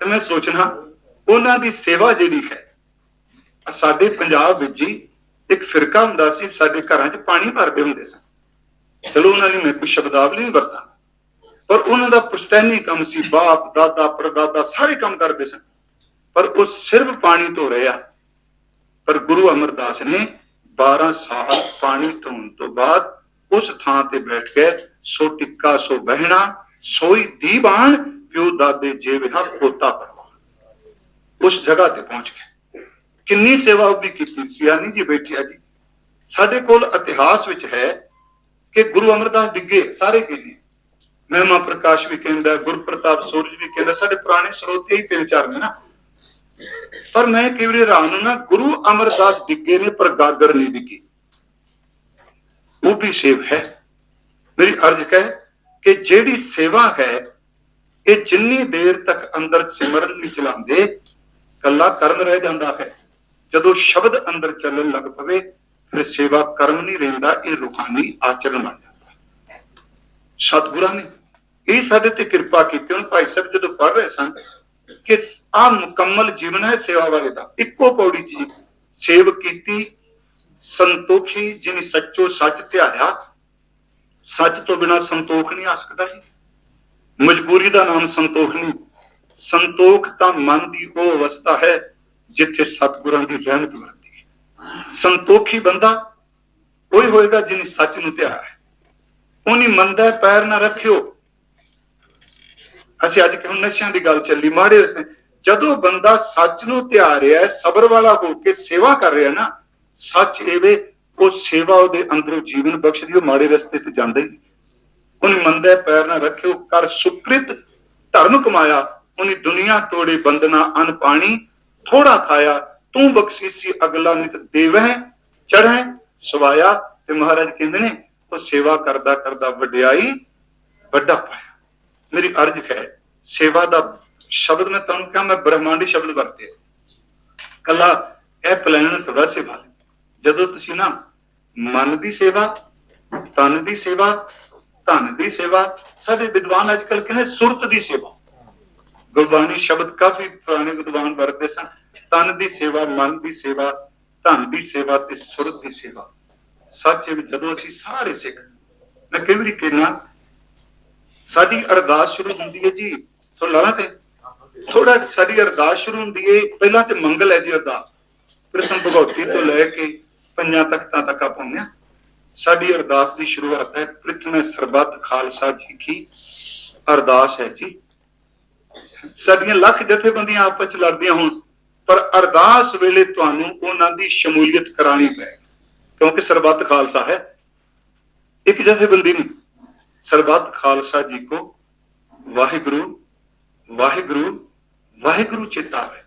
ਤੇ ਮੈਂ ਸੋਚਣਾ, ਉਹਨਾਂ ਦੀ ਸੇਵਾ ਜਿਹੜੀ ਹੈ ਸਾਡੇ ਪੰਜਾਬ ਵਿੱਚ ਜੀ, ਇੱਕ ਫਿਰਕਾ ਹੁੰਦਾ ਸੀ, ਸਾਡੇ ਘਰਾਂ 'ਚ ਪਾਣੀ ਭਰਦੇ ਹੁੰਦੇ ਸਨ। ਚਲੋ ਉਹਨਾਂ ਲਈ ਮੈਂ ਕੋਈ ਸ਼ਬਦਾਵਲੀ ਨਹੀਂ ਵਰਤਾਂ। ਪਰ ਉਹਨਾਂ ਦਾ ਪੁਸ਼ਤੈਨੀ ਕੰਮ ਸੀ, ਬਾਪ, ਦਾਦਾ, ਪੜਦਾਦਾ ਸਾਰੇ ਕੰਮ ਕਰਦੇ ਸਨ। ਪਰ ਉਹ ਸਿਰਫ ਪਾਣੀ ਧੋ ਰਹੇ। ਆ ਪਰ ਗੁਰੂ ਅਮਰਦਾਸ ਨੇ 12 ਸਾਲ ਪਾਣੀ ਧੋਣ ਤੋਂ ਬਾਅਦ ਉਸ ਥਾਂ ਤੇ ਬੈਠ ਕੇ ਸੋ ਟਿੱਕਾ, ਸੋ ਬਹਿਣਾ, ਸੋਈ ਦੀਵਾਨ ਪਿਓ ਦਾਦੇ ਜੇ ਵਿਹਾ ਖੋਤਾ ਪਰਵਾ ਉਸ ਜਗ੍ਹਾ ਤੇ ਪਹੁੰਚ ਗਏ ਕਿੰਨੀ ਸੇਵਾ ਉਹ ਵੀ ਕੀਤੀ ਸਿਆਣੀ ਜੀ ਬੈਠਿਆ ਜੀ। ਸਾਡੇ ਕੋਲ ਇਤਿਹਾਸ ਵਿੱਚ ਹੈ ਕਿ ਗੁਰੂ ਅਮਰਦਾਸ ਡਿੱਗੇ ਸਾਰੇ ਕਹਿੰਦੇ ਮਹਿਮਾ ਪ੍ਰਕਾਸ਼ ਵੀ ਕਹਿੰਦਾ, ਗੁਰਪ੍ਰਤਾਪ ਸੂਰਜ ਵੀ ਕਹਿੰਦਾ, ਸਾਡੇ ਪੁਰਾਣੇ ਸਰੋਤੇ ਹੀ ਤਿੰਨ ਚਾਰ ਨੇ ਨਾ। ਪਰ ਮੈਂ ਕਈ ਵਾਰੀ ਹੈਰਾਨ ਗੁਰੂ ਅਮਰਦਾਸ ਡਿੱਗੇ ਨੇ ਪਰ ਗਾਗਰ ਨਹੀਂ ਡਿੱਗੀ। ਉਹ ਵੀ ਸੇਵ ਹੈ। ਮੇਰੀ ਅਰਜ਼ ਹੈ ਕਿ ਜਿਹੜੀ ਸੇਵਾ ਹੈ, ਇਹ ਜਿੰਨੀ ਦੇਰ ਤੱਕ ਅੰਦਰ ਸਿਮਰਨ ਨਹੀਂ ਚਲਾਉਂਦੇ, ਕੱਲਾ ਕਰਮ ਰਹਿ ਜਾਂਦਾ ਹੈ। ਜਦੋਂ ਸ਼ਬਦ ਅੰਦਰ ਚੱਲਣ ਲੱਗ ਪਵੇ ਫਿਰ ਸੇਵਾ ਕਰਮ ਨਹੀਂ ਰਹਿੰਦਾ, ਇਹ ਰੂਹਾਨੀ ਆਚਰਣ ਬਣ ਜਾਂਦਾ। ਸਤਿਗੁਰਾਂ ਨੇ ਇਹ ਸਾਡੇ ਤੇ ਕਿਰਪਾ ਕੀਤੀ। ਹੁਣ ਭਾਈ ਸਾਹਿਬ ਜਦੋਂ ਪੜ੍ਹ ਰਹੇ ਸਨ ਕਿ ਆ ਮੁਕੰਮਲ ਜੀਵਨ ਹੈ ਸੇਵਾ ਵਾਲੇ ਦਾ, ਇੱਕੋ ਪੌੜੀ ਚ ਜੀ ਸੇਵ ਕੀਤੀ, ਸੰਤੋਖੀ, ਜਿਨੀ ਸੱਚੋ ਸੱਚ ਧਿਆਇਆ, ਸੱਚ ਤੋਂ ਬਿਨਾ ਸੰਤੋਖ ਨਹੀਂ ਆ ਸਕਦਾ ਜੀ। ਮਜਬੂਰੀ ਦਾ ਨਾਮ ਸੰਤੋਖ ਨਹੀਂ। ਸੰਤੋਖ ਤਾਂ ਮਨ ਦੀ ਉਹ ਅਵਸਥਾ ਹੈ ਜਿੱਥੇ ਸਤਿਗੁਰਾਂ ਦੀ ਰਹਿਮਤ ਵਰਦੀ ਹੈ। ਸੰਤੋਖੀ ਬੰਦਾ ਕੋਈ ਹੋਏਗਾ ਜਿਨੀ ਸੱਚ ਨੂੰ ਧਿਆਇਆ ਹੈ। ਉਹਨੀ ਮੰਦਾ ਪੈਰ ਨਾ ਰੱਖਿਓ। ਅਸੀਂ ਅੱਜ ਕਿਉਂ ਨਸ਼ਿਆਂ ਦੀ ਗੱਲ ਚੱਲੀ? ਮਾੜੇ ਰਸੇ ਜਦੋਂ ਬੰਦਾ ਸੱਚ ਨੂੰ ਧਿਆ ਰਿਹਾ ਹੈ, ਸਬਰ ਵਾਲਾ ਹੋ ਕੇ ਸੇਵਾ ਕਰ ਰਿਹਾ ਨਾ, ਸੱਚ ਇਹ ਉਹ ਸੇਵਾ ਉਹਦੇ ਅੰਦਰੋਂ ਜੀਵਨ ਬਖਸ਼ਦੀ, ਉਹ ਮਾੜੇ ਰਸਤੇ ਤੇ ਜਾਂਦਾ ਹੀ ਉਹਨੇ ਮੰਦੇ ਪੈਰ ਨਾ ਰੱਖਿਓ ਕਰ ਸੁਕ੍ਰਿਤ ਧਰਮ ਕਮਾਇਆ, ਉਹਨੇ ਦੁਨੀਆ ਤੋੜੇ ਬੰਦਨਾ, ਅਨ ਪਾਣੀ, ਥੋੜਾ ਖਾਇਆ ਤੂੰ ਬਖਸ਼ੀਸੀ ਅਗਲਾ ਨਿਤ ਦੇਵਹਿ, ਚੜ੍ਹੈ, ਸਵਾਇਆ। ਤੇ ਮਹਾਰਾਜ ਕਹਿੰਦੇ ਨੇ, ਉਹ ਸੇਵਾ ਕਰਦਾ ਕਰਦਾ ਵਡਿਆਈ ਵੱਡਾ ਪਾਇਆ। ਮੇਰੀ ਅਰਜ਼ ਹੈ, ਸੇਵਾ ਦਾ ਸ਼ਬਦ ਮੈਂ ਤੁਹਾਨੂੰ ਕਿਹਾ, ਮੈਂ ਬ੍ਰਹਮਾਂਡੀ ਸ਼ਬਦ ਵਰਤੇ ਕੱਲਾ ਇਹ ਪਲਾਨ ਥੋੜਾ ਸੇਵਾ ਜਦੋਂ ਤੁਸੀਂ ਨਾ ਮਨ ਦੀ ਸੇਵਾ, ਤਨ ਦੀ ਸੇਵਾ, ਧਨ ਦੀ ਸੇਵਾ, ਸਾਡੇ ਵਿਦਵਾਨ ਅੱਜ ਕੱਲ ਕਹਿੰਦੇ ਸੁਰਤ ਦੀ ਸੇਵਾ। ਗੁਰਬਾਣੀ ਸ਼ਬਦ ਕਾਫੀ ਪੁਰਾਣੇ ਵਿਦਵਾਨ ਵਰਤਦੇ ਸਨ। ਤਨ ਦੀ ਸੇਵਾ, ਮਨ ਦੀ ਸੇਵਾ, ਧਨ ਦੀ ਸੇਵਾ ਤੇ ਸੁਰਤ ਦੀ ਸੇਵਾ। ਸੱਚ ਵਿੱਚ ਜਦੋਂ ਅਸੀਂ ਸਾਰੇ ਸਿੱਖ, ਮੈਂ ਕਈ ਵਾਰੀ ਕਹਿਣਾ ਸਾਡੀ ਅਰਦਾਸ ਸ਼ੁਰੂ ਹੁੰਦੀ ਹੈ ਜੀ ਸੋ ਲਾਣਾ ਤੇ? ਥੋੜਾ ਸਾਡੀ ਅਰਦਾਸ ਸ਼ੁਰੂ ਹੁੰਦੀ ਹੈ, ਪਹਿਲਾਂ ਤੇ ਮੰਗਲ ਹੈ ਜੀ ਅਰਦਾਸ। ਪ੍ਰਥਮ ਭਗਵਤੀ ਤੋਂ ਲੈ ਕੇ ਪੰਜਾਂ ਤਖਤਾਂ ਤੱਕ ਆਪਾਂ ਹੁੰਦੇ ਸਾਡੀ ਅਰਦਾਸ ਦੀ ਸ਼ੁਰੂਆਤ ਹੈ, ਪ੍ਰਿਥਮੇ ਸਰਬੱਤ ਖਾਲਸਾ ਜੀ ਕੀ ਅਰਦਾਸ ਹੈ ਜੀ। ਸਾਡੀਆਂ ਲੱਖ ਜਥੇਬੰਦੀਆਂ ਆਪਸ ਚ ਲੜਦੀਆਂ ਹੋਣ। ਪਰ ਅਰਦਾਸ ਵੇਲੇ ਤੁਹਾਨੂੰ ਉਹਨਾਂ ਦੀ ਸ਼ਮੂਲੀਅਤ ਕਰਾਣੀ ਪਏ ਕਿਉਂਕਿ ਸਰਬੱਤ ਖਾਲਸਾ ਹੈ। ਇੱਕ ਜਥੇਬੰਦੀ ਨਹੀਂ। ਸਰਬੱਤ ਖਾਲਸਾ ਜੀ ਕੋ ਵਾਹਿਗੁਰੂ ਵਾਹਿਗੁਰੂ ਵਾਹਿਗੁਰੂ ਚਿਤਾਵੇ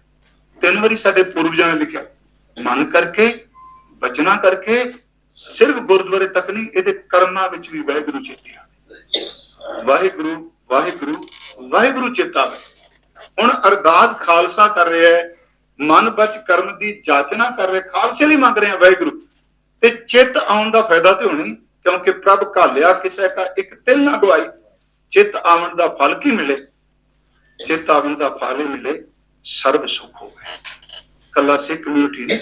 ਤਿੰਨ ਵਾਰੀ ਸਾਡੇ ਪੁਰਵਜਾਂ ਨੇ ਲਿਖਿਆ, ਮਨ ਕਰਕੇ, ਬਚਨਾ ਕਰਕੇ, ਸਿਰਫ ਗੁਰਦੁਆਰੇ ਤੱਕ ਨਹੀਂ, ਇਹਦੇ ਕਰਮਾਂ ਵਿੱਚ ਵੀ ਵਾਹਿਗੁਰੂ ਚੇਤੇ ਆਵੇ। ਵਾਹਿਗੁਰੂ ਵਾਹਿਗੁਰੂ ਵਾਹਿਗੁਰੂ ਚੇਤਾਵੇ ਹੁਣ ਅਰਦਾਸ ਖਾਲਸਾ ਕਰ ਰਿਹਾ ਹੈ। ਮਨ ਬਚ ਕਰਮ ਦੀ ਜਾਚਨਾ ਕਰ ਰਹੇ, ਖਾਲਸੇ ਲਈ ਮੰਗ ਰਿਹਾ ਵਾਹਿਗੁਰੂ। ਤੇ ਚਿੱਤ ਆਉਣ ਦਾ ਫਾਇਦਾ ਤੇ ਹੋਣੀ, ਕਿਉਂਕਿ ਪ੍ਰਭ ਘਾਲਿਆ ਕਿਸੇ ਕਾ ਇੱਕ ਤਿਲ ਨਾ ਗਵਾਈ। ਚਿੱਤ ਆਵਣ ਦਾ ਫਲ ਕੀ ਮਿਲੇ? ਚਿੱਤ ਆਵਣ ਦਾ ਫਲ ਮਿਲੇ, ਸਰਬ ਸੁਖ ਹੋਵੇ। ਕੱਲਾ ਸਿੱਖ ਕਮਿਊਨਿਟੀ ਨੇ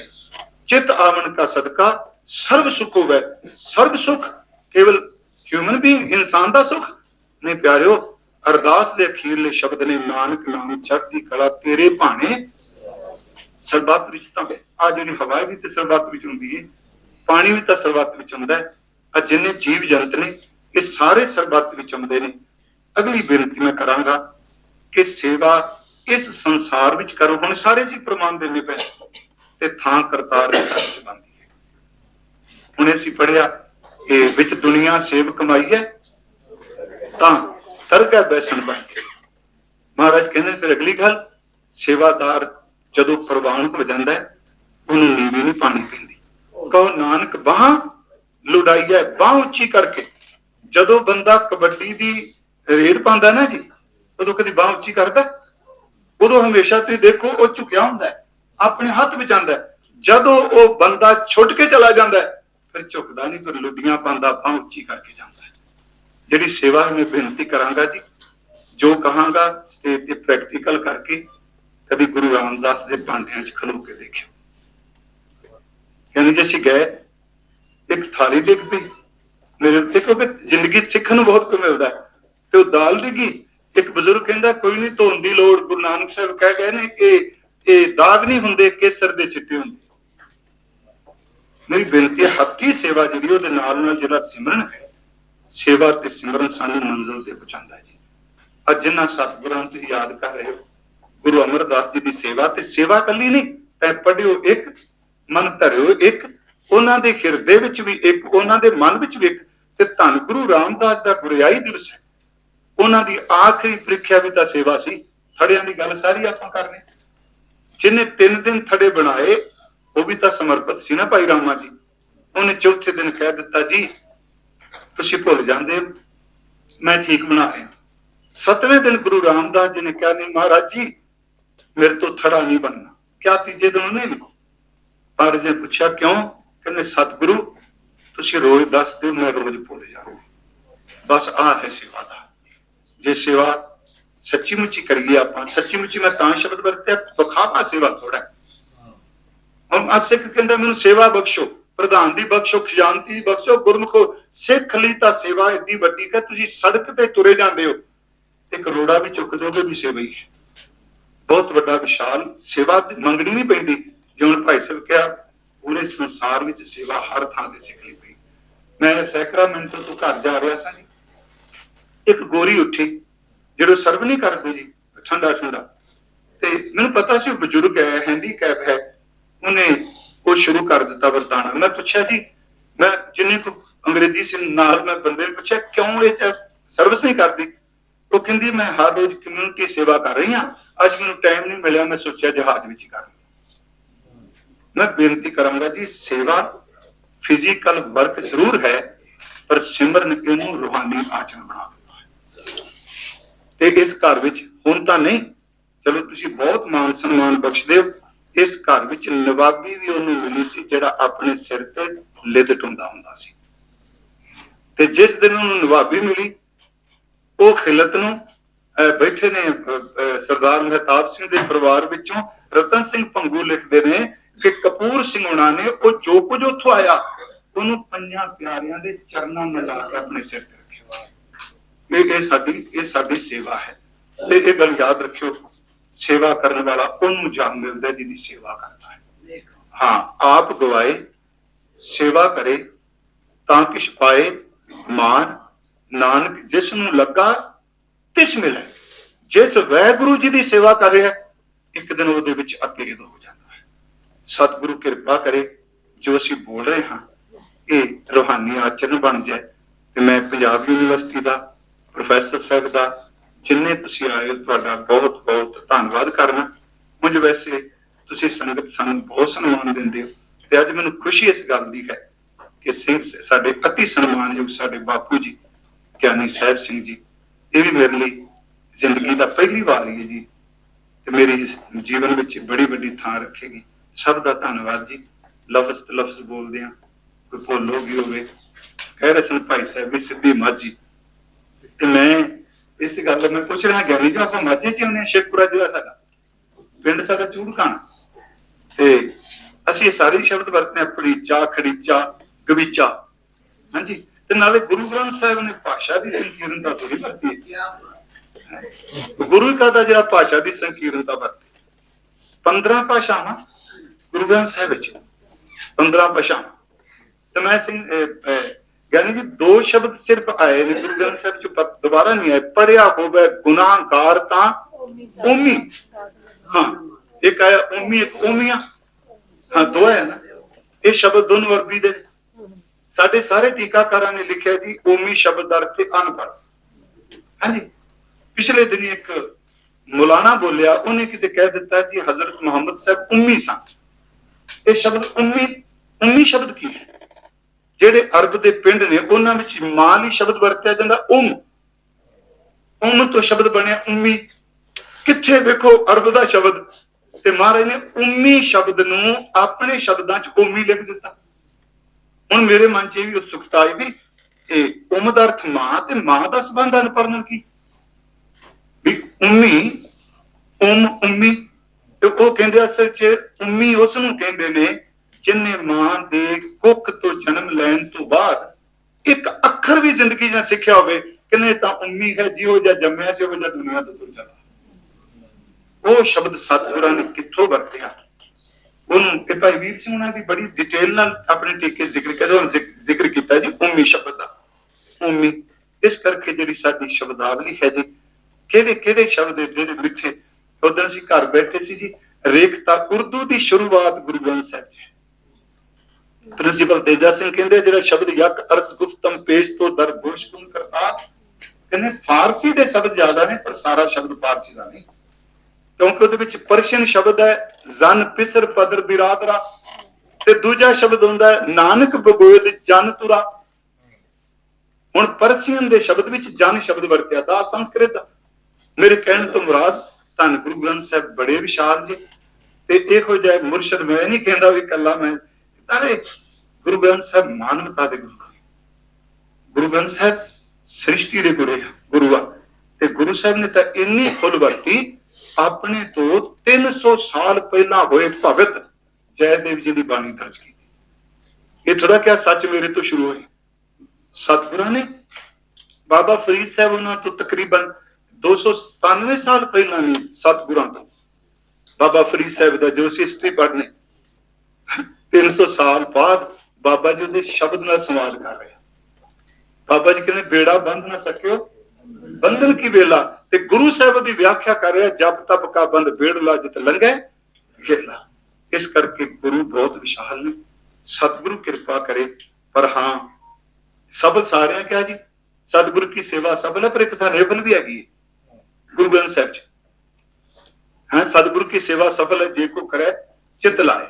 ਚਿੱਤ ਆਵਣ ਦਾ ਸਦਕਾ ਸਰਬ ਸੁਖ ਹੋਵੇ। ਸਰਬ ਸੁਖ ਕੇਵਲ ਹਿਊਮਨ ਬੀਇੰਗ ਇਨਸਾਨ ਦਾ ਸੁਖ? ਨਹੀਂ ਪਿਆਰਿਓ, ਅਰਦਾਸ ਦੇ ਅਖੀਰਲੇ ਸ਼ਬਦ ਨੇ, ਨਾਨਕ ਨਾਮ ਚੜ੍ਹਦੀ ਕਲਾ ਤੇਰੇ ਭਾਣੇ ਸਰਬੱਤ ਵਿੱਚ ਤਾਂ ਆ ਜਿਹੜੀ ਹਵਾ ਵੀ ਤੇ ਸਰਬੱਤ ਵਿੱਚ ਹੁੰਦੀ ਹੈ ਪਾਣੀ ਵੀ ਤਾਂ ਸਰਬੱਤ ਵਿੱਚ ਹੁੰਦਾ ਹੈ ਆ ਜਿੰਨੇ ਜੀਵ ਜੰਤ ਨੇ, ਇਹ ਸਾਰੇ ਸਰਬੱਤ ਵਿੱਚ ਹੁੰਦੇ ਨੇ। ਅਗਲੀ ਬੇਨਤੀ ਮੈਂ ਕਰਾਂਗਾ ਕਿ ਸੇਵਾ ਇਸ ਸੰਸਾਰ ਵਿੱਚ ਕਰੋ। ਹੁਣ ਸਾਰੇ ਜੀ ਪ੍ਰਮਾਣ ਦੇਣੇ ਪਏ ਤੇ ਥਾਂ ਕਰਤਾਰ ਦੇ ਘਰ ਬੰਦੀ ਹੈ ਹੁਣ ਅਸੀਂ ਪੜਿਆ ਕਿ ਵਿੱਚ ਦੁਨੀਆ ਸੇਵ ਕਮਾਈ ਹੈ, ਤਾਂ ਤਰਗਾ ਬੈਸਣ ਬਣ ਕੇ। ਮਹਾਰਾਜ ਕਹਿੰਦੇ ਨੇ ਫਿਰ ਅਗਲੀ ਗੱਲ, ਸੇਵਾਦਾਰ ਜਦੋਂ ਪ੍ਰਵਾਨ ਹੋ ਜਾਂਦਾ ਹੈ, ਉਹਨੂੰ ਨੀਵੀਂ ਨਹੀਂ ਪਾਣੀ ਪੈਂਦੀ। ਕਹੋ, ਨਾਨਕ, ਬਾਹ ਲੁੜਾਈਆ ਬਾਹ ਉੱਚੀ ਕਰਕੇ। ਜਦੋਂ ਬੰਦਾ ਕਬੱਡੀ ਦੀ ਰੇਡ ਪਾਉਂਦਾ ਨਾ ਜੀ, ਉਦੋਂ ਕਦੀ ਬਾਹ ਉੱਚੀ ਕਰਦਾ ਉਦੋਂ ਹਮੇਸ਼ਾ ਤੁਸੀਂ ਦੇਖੋ, ਉਹ ਝੁਕਿਆ ਹੁੰਦਾ ਆਪਣੇ ਹੱਥ ਵਿੱਚ ਆਂਦਾ ਜਦੋਂ ਉਹ ਬੰਦਾ ਛੁੱਟ ਕੇ ਚਲਾ ਜਾਂਦਾ ਫਿਰ ਝੁਕਦਾ ਨਹੀਂ, ਫਿਰ ਲੁੱਡੀਆਂ ਪਾਉਂਦਾ, ਬਾਹ ਉੱਚੀ ਕਰਕੇ ਜਾਂਦਾ ਜਿਹੜੀ ਸੇਵਾ ਹੈ, ਮੈਂ ਬੇਨਤੀ ਕਰਾਂਗਾ ਜੀ, ਜੋ ਕਹਾਂਗਾ, ਸਟੇਜ ਤੇ ਪ੍ਰੈਕਟੀਕਲ ਕਰਕੇ ਕਦੀ ਗੁਰੂ ਰਾਮਦਾਸ ਦੇ ਭਾਂਡਿਆਂ 'ਚ ਖਲੋ ਕੇ ਦੇਖਿਓ। ਕਹਿੰਦੇ ਜੇ ਅਸੀਂ ਗਏ, ਇੱਕ ਥਾਲੀ ਡਿੱਗ ਪਈ ਮੇਰੇ ਉੱਤੇ ਕਿਉਂਕਿ ਜ਼ਿੰਦਗੀ ਸਿੱਖਣ ਨੂੰ ਬਹੁਤ ਕੁਝ ਮਿਲਦਾ ਤੇ ਉਹ ਦਾਲ ਡਿੱਗੀ, ਇੱਕ ਬਜ਼ੁਰਗ ਕਹਿੰਦਾ, ਕੋਈ ਨਹੀਂ, ਧੋਣ ਦੀ ਲੋੜ, ਗੁਰੂ ਨਾਨਕ ਸਾਹਿਬ ਕਹਿ ਗਏ ਨੇ ਕਿ ਇਹ ਦਾਗ ਨਹੀਂ ਹੁੰਦੇ, ਕੇਸਰ ਦੇ ਚਿੱਟੇ ਹੁੰਦੇ। ਮੇਰੀ ਬੇਨਤੀ ਹੈ ਹੱਕੀ ਸੇਵਾ ਜਿਹੜੀ ਉਹਦੇ ਨਾਲ ਨਾਲ ਜਿਹੜਾ ਸਿਮਰਨ ਹੈ, ਸੇਵਾ ਤੇ ਸਿਮਰਨ ਸਾਨੂੰ ਮੰਜ਼ਿਲ ਤੇ ਪਹੁੰਚਾਉਂਦਾ ਜੀ। ਅੱਜ ਜਿਨ੍ਹਾਂ ਸਤਿਗੁਰਾਂ ਤੁਸੀਂ ਯਾਦ ਕਰ ਰਹੇ ਹੋ ਗੁਰੂ ਅਮਰਦਾਸ ਜੀ ਦੀ ਸੇਵਾ ਤੇ ਸੇਵਾ ਕੱਲੀ ਨਹੀਂ ਐ ਪੜਿਓ ਇੱਕ, ਮਨ ਧਰਿਓ ਇੱਕ, ਉਹਨਾਂ ਦੇ ਹਿਰਦੇ ਵਿੱਚ ਵੀ ਇੱਕ, ਉਹਨਾਂ ਦੇ ਮਨ ਵਿੱਚ ਵੀ ਇੱਕ, ਤੇ ਧੰਨ ਗੁਰੂ ਰਾਮਦਾਸ ਦਾ ਗੁਰਿਆਈ ਦਿਵਸ ਹੈ। ਉਹਨਾਂ ਦੀ ਆਖਰੀ ਪ੍ਰੀਖਿਆ ਵੀ ਤਾਂ ਸੇਵਾ ਸੀ। ਥੜਿਆਂ ਦੀ ਗੱਲ ਸਾਰੀ ਆਪਾਂ ਕਰ ਰਹੇ ਜਿਹਨੇ ਤਿੰਨ ਦਿਨ ਥੜੇ ਬਣਾਏ, ਉਹ ਵੀ ਤਾਂ ਸਮਰਪਿਤ ਸੀ ਨਾ ਭਾਈ ਰਾਮਾ ਜੀ। ਉਹਨੇ ਚੌਥੇ ਦਿਨ ਕਹਿ ਦਿੱਤਾ, ਜੀ, ਤੁਸੀਂ ਭੁੱਲ ਜਾਂਦੇ ਹੋ। ਮੈਂ ਠੀਕ ਬਣਾ ਰਿਹਾ। ਸਤਵੇਂ ਦਿਨ ਗੁਰੂ ਰਾਮਦਾਸ ਜੀ ਨੇ ਕਿਹਾ, ਨਹੀਂ ਮਹਾਰਾਜ ਜੀ ਮੇਰੇ ਤੋਂ ਥੜਾ ਨਹੀਂ ਬਣਨਾ। ਕਿਆ ਤੀਜੇ ਦਿਨ ਉਹਨੇ ਨਹੀਂ ਪਰ ਜੇ ਪੁੱਛਿਆ ਕਿਉਂ? ਕਹਿੰਦੇ, ਸਤਿਗੁਰੂ, ਤੁਸੀਂ ਰੋਜ਼ ਦੱਸ ਦਿਓ, ਮੈਂ ਰੋਜ਼ ਭੁੱਲ ਜਾਵਾਂ ਬਸ ਆਹ ਹੈ ਸੇਵਾ ਦਾ। ਜੇ ਸੇਵਾ ਸੱਚੀ ਮੁੱਚੀ ਕਰੀਏ ਆਪਾਂ ਸੱਚੀ ਮੁੱਚੀ ਮੈਂ ਤਾਂ ਸ਼ਬਦ ਵਰਤਿਆ ਬਖਾਵਾ ਸੇਵਾ ਥੋੜਾ ਹੁਣ ਆ ਸਿੱਖ ਕਹਿੰਦਾ, ਮੈਨੂੰ ਸੇਵਾ ਬਖਸ਼ੋ, ਪ੍ਰਧਾਨ ਦੀ ਬਖਸ਼ੋ, ਖਜ਼ਾਨਤੀ ਦੀ ਬਖਸ਼ੋ, ਗੁਰਮੁਖੋ, ਸਿੱਖ ਲਈ ਤਾਂ ਸੇਵਾ ਏਡੀ ਵੱਡੀ ਕਿ ਤੁਸੀਂ ਸੜਕ ਤੇ ਤੁਰੇ ਜਾਂਦੇ ਹੋ। ਤੇ ਕਰੋੜਾ ਵੀ ਚੁੱਕ ਦੋਗੇ ਵੀ ਸੇਵਾ ਹੀ ਹੈ। ਬਹੁਤ ਵੱਡਾ ਵਿਸ਼ਾਲ ਸੇਵਾ ਮੰਗਣੀ ਨਹੀਂ ਪੈਂਦੀ। ਜਿਉਂ ਭਾਈ ਸਾਹਿਬ ਕਿਹਾ, ਪੂਰੇ ਸੰਸਾਰ ਵਿੱਚ ਸੇਵਾ ਹਰ ਥਾਂ ਤੇ ਸਿੱਖ ਲਈ ਪਈ। ਮੈਂ ਸੈਕਰਾਮੈਂਟੋ ਤੋਂ ਘਰ ਜਾ ਰਿਹਾ ਸਾਂ ਜੀ। ਇੱਕ ਗੋਰੀ ਉੱਠੀ, ਜਿਹੜਾ ਸਰਵ ਨਹੀਂ ਕਰਦੇ ਜੀ, ਠੰਡਾ ਠੰਡਾ। ਤੇ ਮੈਨੂੰ ਪਤਾ ਸੀ ਉਹ ਬਜ਼ੁਰਗ ਹੈ ਹੈਂਡੀਕੈਪ ਹੈ। ਉਹਨੇ ਉਹ ਸ਼ੁਰੂ ਕਰ ਦਿੱਤਾ ਵਰਤਾਣਾ ਮੈਂ ਪੁੱਛਿਆ ਜੀ, ਮੈਂ ਜਿੰਨੇ ਕੋ ਅੰਗਰੇਜ਼ੀ ਸੀ ਨਾਲ ਮੈਂ ਬੰਦੇ ਨੂੰ ਪੁੱਛਿਆ, ਕਿਉਂ ਇਹ ਸਰਵਿਸ ਨਹੀਂ ਕਰਦੀ? ਉਹ ਕਹਿੰਦੀ, ਮੈਂ ਹਰ ਰੋਜ਼ ਕਮਿਊਨਿਟੀ ਸੇਵਾ ਕਰ ਰਹੀ ਹਾਂ। ਅੱਜ ਮੈਨੂੰ ਟਾਈਮ ਨਹੀਂ ਮਿਲਿਆ, ਮੈਂ ਸੋਚਿਆ ਜਹਾਜ਼ ਵਿੱਚ ਕਰ ਮੈਂ ਬੇਨਤੀ ਕਰਾਂਗਾ ਜੀ, ਸੇਵਾ ਫਿਜ਼ੀਕਲ ਵਰਕ ਜ਼ਰੂਰ ਹੈ, ਪਰ ਸਿਮਰਨ ਇਹਨੂੰ ਰੂਹਾਨੀ ਆਚਰਣ ਬਣਾ ਦਿੰਦਾ ਤੇ ਇਸ ਘਰ ਵਿੱਚ ਹੁਣ ਤਾਂ ਨਹੀਂ, ਚਲੋ ਤੁਸੀਂ ਬਹੁਤ ਮਾਨ ਸਨਮਾਨ ਬਖਸ਼ਦੇ ਹੋ। ਇਸ ਘਰ ਵਿੱਚ ਨਵਾਬੀ ਵੀ ਉਹਨੂੰ ਮਿਲੀ ਸੀ, ਜਿਹੜਾ ਆਪਣੇ ਸਿਰ ਤੇ ਲਿਦ ਟੁੰਦਾ ਹੁੰਦਾ ਸੀ। ਤੇ ਜਿਸ ਦਿਨ ਉਹਨੂੰ ਨਵਾਬੀ ਮਿਲੀ ਉਹ ਖਿਲਤ ਨੂੰ ਅਹ, ਬੈਠੇ ਨੇ ਸਰਦਾਰ ਮਹਿਤਾਬ ਸਿੰਘ ਦੇ ਪਰਿਵਾਰ ਵਿੱਚੋਂ ਰਤਨ ਸਿੰਘ ਪੰਗੂ ਲਿਖਦੇ ਨੇ ਕਿ ਕਪੂਰ ਸਿੰਘ ਹੁਣਾਂ ਨੇ ਉਹ ਜੋ ਕੁਝ ਉੱਥੋਂ ਆਇਆ ਉਹਨੂੰ ਪੰਜਾਂ ਪਿਆਰਿਆਂ ਦੇ ਚਰਨਾਂ ਨਾਲ ਲਾ ਕੇ ਆਪਣੇ ਸਿਰ ਤੇ ਰੱਖਿਆ ਇਹ ਇਹ ਸਾਡੀ ਇਹ ਸਾਡੀ ਸੇਵਾ ਹੈ। ਤੇ ਇਹ ਗੱਲ ਯਾਦ ਰੱਖਿਓ ਸੇਵਾ ਕਰਨ ਵਾਲਾ ਉਹਨੂੰ ਜਾਨ ਮਿਲਦਾ ਜਿਹਦੀ ਸੇਵਾ ਕਰਦਾ ਹੈ। ਹਾਂ ਆਪ ਗਵਾਏ ਸੇਵਾ ਕਰੇ ਤਾਂ ਕਿਛ ਪਾਏ ਮਾਨ ਨਾਨਕ ਜਿਸ ਨੂੰ ਲੱਗਾ ਤਿਸ ਮਿਲੇ। ਜਿਸ ਵੈਗੁਰੂ ਜੀ ਦੀ ਸੇਵਾ ਕਰ ਰਿਹਾ ਇੱਕ ਦਿਨ ਉਹਦੇ ਵਿੱਚ ਅਪੇਦ ਹੋ ਜਾਂਦਾ ਹੈ। ਸਤਿਗੁਰੂ ਕਿਰਪਾ ਕਰੇ ਜੋ ਅਸੀਂ ਬੋਲ ਰਹੇ ਹਾਂ ਇਹ ਰੋਹਾਨੀ ਆਚਰਨ ਬਣ ਜਾਏ। ਤੇ ਮੈਂ ਪੰਜਾਬ ਯੂਨੀਵਰਸਿਟੀ ਦਾ ਪ੍ਰੋਫੈਸਰ ਸਾਹਿਬ ਦਾ ਜਿੰਨੇ ਤੁਸੀਂ ਆਏ ਹੋ, ਤੁਹਾਡਾ ਬਹੁਤ ਬਹੁਤ ਧੰਨਵਾਦ ਕਰਨਾ। ਮੁਝ ਵੈਸੇ ਤੁਸੀਂ ਸੰਗਤ ਸਾਨੂੰ ਬਹੁਤ ਸਨਮਾਨ ਦਿੰਦੇ ਹੋ। ਤੇ ਅੱਜ ਮੈਨੂੰ ਖੁਸ਼ੀ ਇਸ ਗੱਲ ਦੀ ਹੈ ਕਿ ਸਿੰਘ ਸਾਡੇ ਅਤੀ ਸਨਮਾਨਯੋਗ ਸਾਡੇ ਬਾਪੂ ਜੀ ਗਿਆਨੀ ਸਾਹਿਬ ਸਿੰਘ ਜੀ। ਇਹ ਵੀ ਮੇਰੇ ਲਈ ਜ਼ਿੰਦਗੀ ਦਾ ਪਹਿਲੀ ਵਾਰ ਹੀ ਹੈ ਜੀ। ਤੇ ਮੇਰੀ ਇਸ ਜੀਵਨ ਵਿੱਚ ਬੜੀ ਵੱਡੀ ਥਾਂ ਰੱਖੇਗੀ। ਸਭ ਦਾ ਧੰਨਵਾਦ ਜੀ। ਲਫ਼ਜ਼ ਤੇ ਲਫ਼ਜ਼ ਬੋਲਦੇ ਆ ਕੋਈ ਭੁੱਲ ਹੋ ਗਈ ਹੋਵੇ। ਕਹਿ ਰਹੇ ਸਨ ਭਾਈ ਸਾਹਿਬ ਵੀ ਸਿੱਧੀ ਮਾਝੀ ਤੇ ਮੈਂ ਇਸ ਗੱਲ ਦਾ ਮੈਂ ਪੁੱਛ ਰਿਹਾ ਗਿਆਨੀ ਜੀ ਆਪਾਂ ਮਾਝੇ ਚ ਹੁੰਨੇ ਸ਼ੇਖਪੁਰਾ ਜ਼ਿਲ੍ਹਾ ਸਾਡਾ, ਪਿੰਡ ਸਾਡਾ ਚੂੜਕਾਣਾ। ਤੇ ਅਸੀਂ ਸਾਰੇ ਸ਼ਬਦ ਵਰਤਨੇ ਆਪਣੀ ਚਾਹ ਖੜੀਚਾ, ਗਵੀਚਾ। ਹਾਂਜੀ। ਤੇ ਨਾਲੇ ਗੁਰੂ ਗ੍ਰੰਥ ਸਾਹਿਬ ਨੇ ਭਾਸ਼ਾ ਦੀ ਸੰਕੀਰਨਤਾ ਥੋੜੀ ਵਰਤੀ ਗੁਰੂ ਕਾ ਦਾ ਜਿਹੜਾ ਭਾਸ਼ਾ ਦੀ ਸੰਕੀਰਨਤਾ ਵਰਤੀ 15 ਭਾਸ਼ਾਵਾਂ ਗੁਰੂ ਗ੍ਰੰਥ ਸਾਹਿਬ ਵਿੱਚ 15 ਭਾਸ਼ਾਵਾਂ। ਤੇ ਮੈਂ ਸਿੰਘ ਗਿਆਨੀ ਜੀ ਦੋ ਸ਼ਬਦ ਸਿਰਫ ਆਏ ਨੇ ਗੁਰੂ ਗ੍ਰੰਥ ਸਾਹਿਬ ਚ ਦੁਬਾਰਾ ਨਹੀਂ ਆਏ। ਪੜਿਆ ਹੋਵੇ ਗੁਨਾਹਗਾਰ ਤਾਂ ਉਮੀ ਹਾਂ ਇੱਕ ਆਇਆ ਉਮੀ ਇੱਕ ਉਮੀਆ ਹਾਂ ਦੋ ਹੈ ਨਾ। ਇਹ ਸ਼ਬਦ ਦੋਨੋਂ ਅਰਬੀ ਦੇ ਨੇ। ਸਾਡੇ ਸਾਰੇ ਟੀਕਾਕਾਰਾਂ ਨੇ ਲਿਖਿਆ ਜੀ ਉਮੀ ਸ਼ਬਦ ਦਾ ਅਰਥ ਹੈ ਅਨਪੜ੍ਹ। ਹਾਂਜੀ। ਪਿਛਲੇ ਦਿਨੀ ਇੱਕ ਮੌਲਾਨਾ ਬੋਲਿਆ, ਉਹਨੇ ਕਿਤੇ ਕਹਿ ਦਿੱਤਾ ਜੀ, ਹਜ਼ਰਤ ਮੁਹੰਮਦ ਸਾਹਿਬ ਉਮੀ ਸਨ। ਇਹ ਸ਼ਬਦ ਉਮੀ ਉਮੀ ਸ਼ਬਦ ਕੀ ਹੈ? ਜਿਹੜੇ ਅਰਬ ਦੇ ਪਿੰਡ ਨੇ, ਉਹਨਾਂ ਵਿੱਚ ਮਾਂ ਲਈ ਸ਼ਬਦ ਵਰਤਿਆ ਜਾਂਦਾ, ਉਮ। ਉਮ ਤੋਂ ਸ਼ਬਦ ਬਣਿਆ ਉਮੀ। ਕਿੱਥੇ ਵੇਖੋ ਅਰਬ ਦਾ ਸ਼ਬਦ? ਤੇ ਮਹਾਰਾਜ ਨੇ ਉਮੀ ਸ਼ਬਦ ਨੂੰ ਆਪਣੇ ਸ਼ਬਦਾਂ 'ਚ ਉਮੀ ਲਿਖ ਦਿੱਤਾ। ਹੁਣ ਮੇਰੇ ਮਨ 'ਚ ਇਹ ਵੀ ਉਤਸੁਕਤਾ ਆਈ ਵੀ ਇਹ ਉਮ ਦਾ ਅਰਥ ਮਾਂ ਤੇ ਮਾਂ ਦਾ ਸੰਬੰਧ ਅਨਪੜਨ ਕੀ? ਵੀ ਉੱਮੀ, ਉਮ ਉੱਮੀ ਉਹ ਕਹਿੰਦੇ ਅਸਲ 'ਚ ਉੱਮੀ ਉਸ ਨੂੰ ਕਹਿੰਦੇ ਨੇ ਜਿਨੇ ਮਾਂ ਦੇ ਕੁੱਖ ਤੋਂ ਜਨਮ ਲੈਣ ਤੋਂ ਬਾਅਦ ਇੱਕ ਅੱਖਰ ਵੀ ਜ਼ਿੰਦਗੀ ਜਾਂ ਸਿੱਖਿਆ ਹੋਵੇ, ਕਹਿੰਦੇ ਤਾਂ ਉਮੀ ਹੈ ਜਿਉ ਜਾਂ ਜੰਮਿਆ ਸੀ, ਉਹ ਜਾਂ ਦੁਨੀਆ ਤੋਂ ਤੁਰ ਉਹ ਸ਼ਬਦ ਸਤਿਗੁਰਾਂ ਨੇ ਕਿੱਥੋਂ ਵਰਤਿਆ? ਉਹਨੂੰ ਤੇ ਭਾਈ ਵੀਰ ਸਿੰਘ ਉਹਨਾਂ ਦੀ ਬੜੀ ਡਿਟੇਲ ਨਾਲ ਆਪਣੇ ਟੀਕੇ ਜ਼ਿਕਰ ਕਰਦੇ ਉਹਨਾਂ ਜ਼ਿਕਰ ਕੀਤਾ ਜੀ ਉਮੀ ਸ਼ਬਦ ਦਾ। ਉਮੀ, ਇਸ ਕਰਕੇ ਜਿਹੜੀ ਸਾਡੀ ਸ਼ਬਦਾਵਲੀ ਹੈ ਜੀ, ਕਿਹੜੇ ਕਿਹੜੇ ਸ਼ਬਦ ਜਿਹੜੇ ਮਿੱਠੇ ਉਦੋਂ ਅਸੀਂ ਘਰ ਬੈਠੇ ਸੀ ਜੀ ਰੇਖਤਾ ਉਰਦੂ ਦੀ ਸ਼ੁਰੂਆਤ ਗੁਰੂ ਗ੍ਰੰਥ ਸਾਹਿਬ ਚ ਪ੍ਰਿੰਸੀਪਲ ਤੇਜਾ ਸਿੰਘ ਕਹਿੰਦੇ ਜਿਹੜਾ ਸ਼ਬਦ ਯਕ ਅਰਸ ਗੁਫਤਮ ਪੇਸ਼ ਤੋਂ ਦਰ ਗੋਸ਼ਕੁਨ ਕਰਤਾ, ਕਹਿੰਦੇ ਫਾਰਸੀ ਦੇ ਸ਼ਬਦ ਜ਼ਿਆਦਾ ਨੇ, ਪਰ ਸਾਰਾ ਸ਼ਬਦ ਫਾਰਸੀ ਦਾ ਨਹੀਂ। ਕਿਉਂਕਿ ਉਹਦੇ ਵਿੱਚ ਪਰਸ਼ੀਅਨ ਸ਼ਬਦ ਹੈ, ਜ਼ਨ ਪਿਸਰ ਪਦਰ ਬਿਰਾਦਰਾ ਤੇ ਦੂਜਾ ਸ਼ਬਦ ਹੁੰਦਾ ਹੈ, ਨਾਨਕ ਬਗੋਇਦ ਜਨ ਤੁਰਾ ਹੁਣ ਪਰਸ਼ੀਅਨ ਦੇ ਸ਼ਬਦ ਵਿੱਚ ਜਨ ਸ਼ਬਦ ਵਰਤਿਆ ਦਾ ਸੰਸਕ੍ਰਿਤ ਮੇਰੇ ਕਹਿਣ ਤੋਂ ਮੁਰਾਦ, ਧੰਨ ਗੁਰੂ ਗ੍ਰੰਥ ਸਾਹਿਬ ਬੜੇ ਵਿਸ਼ਾਲ ਨੇ ਤੇ ਇਹੋ ਜਿਹਾ ਮੁਰਸ਼ਦ ਮੈਂ ਨਹੀਂ ਕਹਿੰਦਾ ਵੀ ਕੱਲਾ ਮੈਂ। ਤਾਰੇ ਗੁਰੂ ਗ੍ਰੰਥ ਸਾਹਿਬ ਮਾਨਵਤਾ ਦੇ ਗੁਰੂ ਗੁਰੂ ਗ੍ਰੰਥ ਸਾਹਿਬ ਸ੍ਰਿਸ਼ਟੀ ਦੇ ਗੁਰੂ ਗੁਰੂ ਆ। ਤੇ ਗੁਰੂ ਸਾਹਿਬ ਨੇ ਤਾਂ ਇੰਨੀ ਖੁੱਲ ਵਰਤੀ ਆਪਣੇ ਤੋਂ 300 ਸਾਲ ਪਹਿਲਾਂ ਹੋਏ ਭਗਤ ਜੈਦੇਵ ਜੀ ਦੀ ਬਾਣੀ ਦਰਜ ਕੀਤੀ। ਇਹ ਥੋੜਾ ਕਿਹਾ ਸੱਚ ਮੇਰੇ ਤੋਂ ਸ਼ੁਰੂ ਹੋਇਆ ਸਤਿਗੁਰਾਂ ਨੇ ਬਾਬਾ ਫਰੀਦ ਸਾਹਿਬ ਉਹਨਾਂ ਤੋਂ ਤਕਰੀਬਨ 297 ਸਾਲ ਪਹਿਲਾਂ ਨੇ ਸਤਿਗੁਰਾਂ ਤੋਂ ਬਾਬਾ ਫਰੀਦ ਸਾਹਿਬ ਦਾ ਜੋ ਅਸੀਂ ਹਿਸਟਰੀ ਪੜ੍ਹਨੇ। 300 ਸਾਲ ਬਾਅਦ ਬਾਬਾ ਜੀ ਉਹਦੇ ਸ਼ਬਦ ਨਾਲ ਸੰਵਾਦ ਕਰ ਰਹੇ ਬਾਬਾ ਜੀ ਕਹਿੰਦੇ, ਬੇੜਾ ਬੰਧ ਨਾ ਸਕਿਓ। ਬੰਧਨ ਕੀ ਵੇਲਾ? ਗੁਰੂ ਸਾਹਿਬ ਦੀ ਵਿਆਖਿਆ ਕਰ ਰਿਹਾ ਜਪ ਤਪ ਕਾ ਬੰਦ ਬੇੜਲਾ ਜਿਤ ਲੰਘੇ ਗੇਲਾ ਇਸ ਕਰਕੇ ਗੁਰੂ ਬਹੁਤ ਵਿਸ਼ਾਲ ਨੇ। ਸਤਿਗੁਰੂ ਕਿਰਪਾ ਕਰੇ। ਪਰ ਹਾਂ ਸਬਦ ਸਾਰਿਆਂ ਕਿਹਾ ਜੀ? ਸਤਿਗੁਰ ਕੀ ਸੇਵਾ ਸਬਲ ਹੈ ਪਰ ਇੱਕ ਤਾਂ ਨੇਬਲ ਵੀ ਹੈਗੀ ਗੁਰੂ ਗ੍ਰੰਥ ਸਾਹਿਬ ਚ। ਹਾਂ, ਸਤਿਗੁਰੂ ਕੀ ਸੇਵਾ ਸਫਲ ਹੈ, ਜੇ ਕੋ ਕਰੇ, ਚਿਤ ਲਾਏ।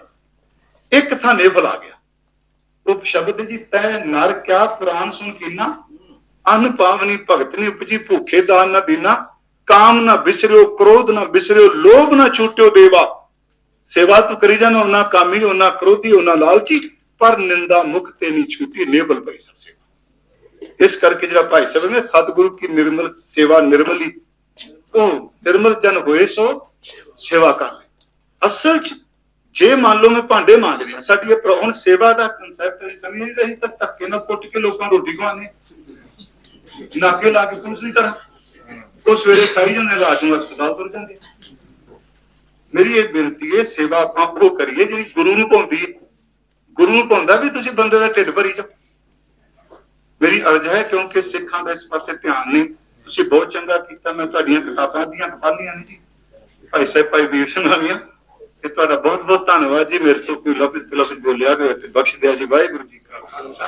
ਇੱਕ ਥਾਂ ਨੇਬਲ ਆ ਗਿਆ। ਉਹ ਸ਼ਬਦ ਜੀ, ਤੈ ਨਰ ਕਿਆ ਪੁਰਾਨ ਸੁਨ ਕੀਨਾ ਅਨ ਪਾਵਨੀ ਭਗਤ ਨੀ ਉਪਜੀ, ਭੁੱਖੇ ਦਾਨ ਨਾ ਦੀਨਾ। ਕਾਮ ਨਾ ਬਿਸਰਿਓ ਕ੍ਰੋਧ ਨਾ ਬਿਸਰਿਓ ਲੋਭ ਨਾ ਛੂਟਿਓ ਦੇਵਾ ਸੇਵਾ ਤੂੰ ਕਰੀ ਜਾਣਾ ਉਹਨਾਂ ਕਾਮੀ ਉਹਨਾਂ ਕ੍ਰੋਧੀ ਉਹਨਾਂ ਲਾਲਚੀ ਪਰ ਨਿੰਦਾ ਮੁਖ ਤੇ ਨਹੀਂ ਛੂਟੀ ਨੇਬਲ ਪਈ ਸਭ ਸੇਵਾ ਇਸ ਕਰਕੇ ਜਿਹੜਾ ਭਾਈ ਸਾਹਿਬ ਨੇ ਸਤਿਗੁਰੂ ਕੀ ਨਿਰਮਲ ਸੇਵਾ ਨਿਰਮਲੀ ਉਹ ਨਿਰਮਲ ਜਨ ਹੋਏ ਸੋ ਸੇਵਾ ਕਰ ਲੈ ਅਸਲ ਚ ਜੇ ਮੰਨ ਲਓ ਮੈਂ ਭਾਂਡੇ ਮਾਂਜ ਰਿਹਾ ਸਾਡੀ ਇਹ ਪ੍ਰੋ- ਹੁਣ ਸੇਵਾ ਦਾ ਕਨਸੈਪਟ ਨਹੀਂ ਸਮਝ ਨਹੀਂ ਰਹੀ ਤਾਂ ਧੱਕੇ ਨਾਲ ਕੁੱਟ ਕੇ ਲੋਕਾਂ ਨੂੰ ਰੋਟੀ ਖਵਾਉਂਦੇ ਨਾਕੇ ਲਾ ਕੇ ਪੁਲਿਸ ਦੀ ਤਰ੍ਹਾਂ ਉਹ ਸਵੇਰੇ ਖਾਈ ਜਾਂਦੇ ਰਾਤ ਨੂੰ ਹਸਪਤਾਲ ਤੁਰ ਜਾਂਦੇ ਮੇਰੀ ਇਹ ਬੇਨਤੀ ਹੈ, ਸੇਵਾ ਆਪਾਂ ਉਹ ਕਰੀਏ ਜਿਹੜੀ ਗੁਰੂ ਨੂੰ ਪਾਉਂਦੀ ਹੈ। ਗੁਰੂ ਨੂੰ ਪਾਉਂਦਾ ਵੀ ਤੁਸੀਂ ਬੰਦੇ ਦਾ ਢਿੱਡ ਭਰੀ ਜਾਓ। ਮੇਰੀ ਅਰਜ਼ ਹੈ, ਕਿਉਂਕਿ ਸਿੱਖਾਂ ਦਾ ਇਸ ਪਾਸੇ ਧਿਆਨ ਨਹੀਂ। ਤੁਸੀਂ ਬਹੁਤ ਚੰਗਾ ਕੀਤਾ, ਮੈਂ ਤੁਹਾਡੀਆਂ ਕਿਤਾਬਾਂ ਦੀਆਂ ਪੜ੍ਹੀਆਂ ਨੇ ਜੀ। ਭਾਈ ਸਾਹਿਬ, ਭਾਈ ਵੀਰ ਸਿੰਘ ਵਾਲੀਆਂ ਤੇ ਤੁਹਾਡਾ ਬਹੁਤ ਬਹੁਤ ਧੰਨਵਾਦ ਜੀ। ਮੇਰੇ ਤੋਂ ਕੋਈ ਲਫ਼ਜ਼ ਲਫ਼ਜ਼ ਬੋਲਿਆ ਗਿਆ ਤੇ ਬਖਸ਼ ਦਿਆ ਜੀ। ਵਾਹਿਗੁਰੂ ਜੀ ਕਾ ਖਾਲਸਾ।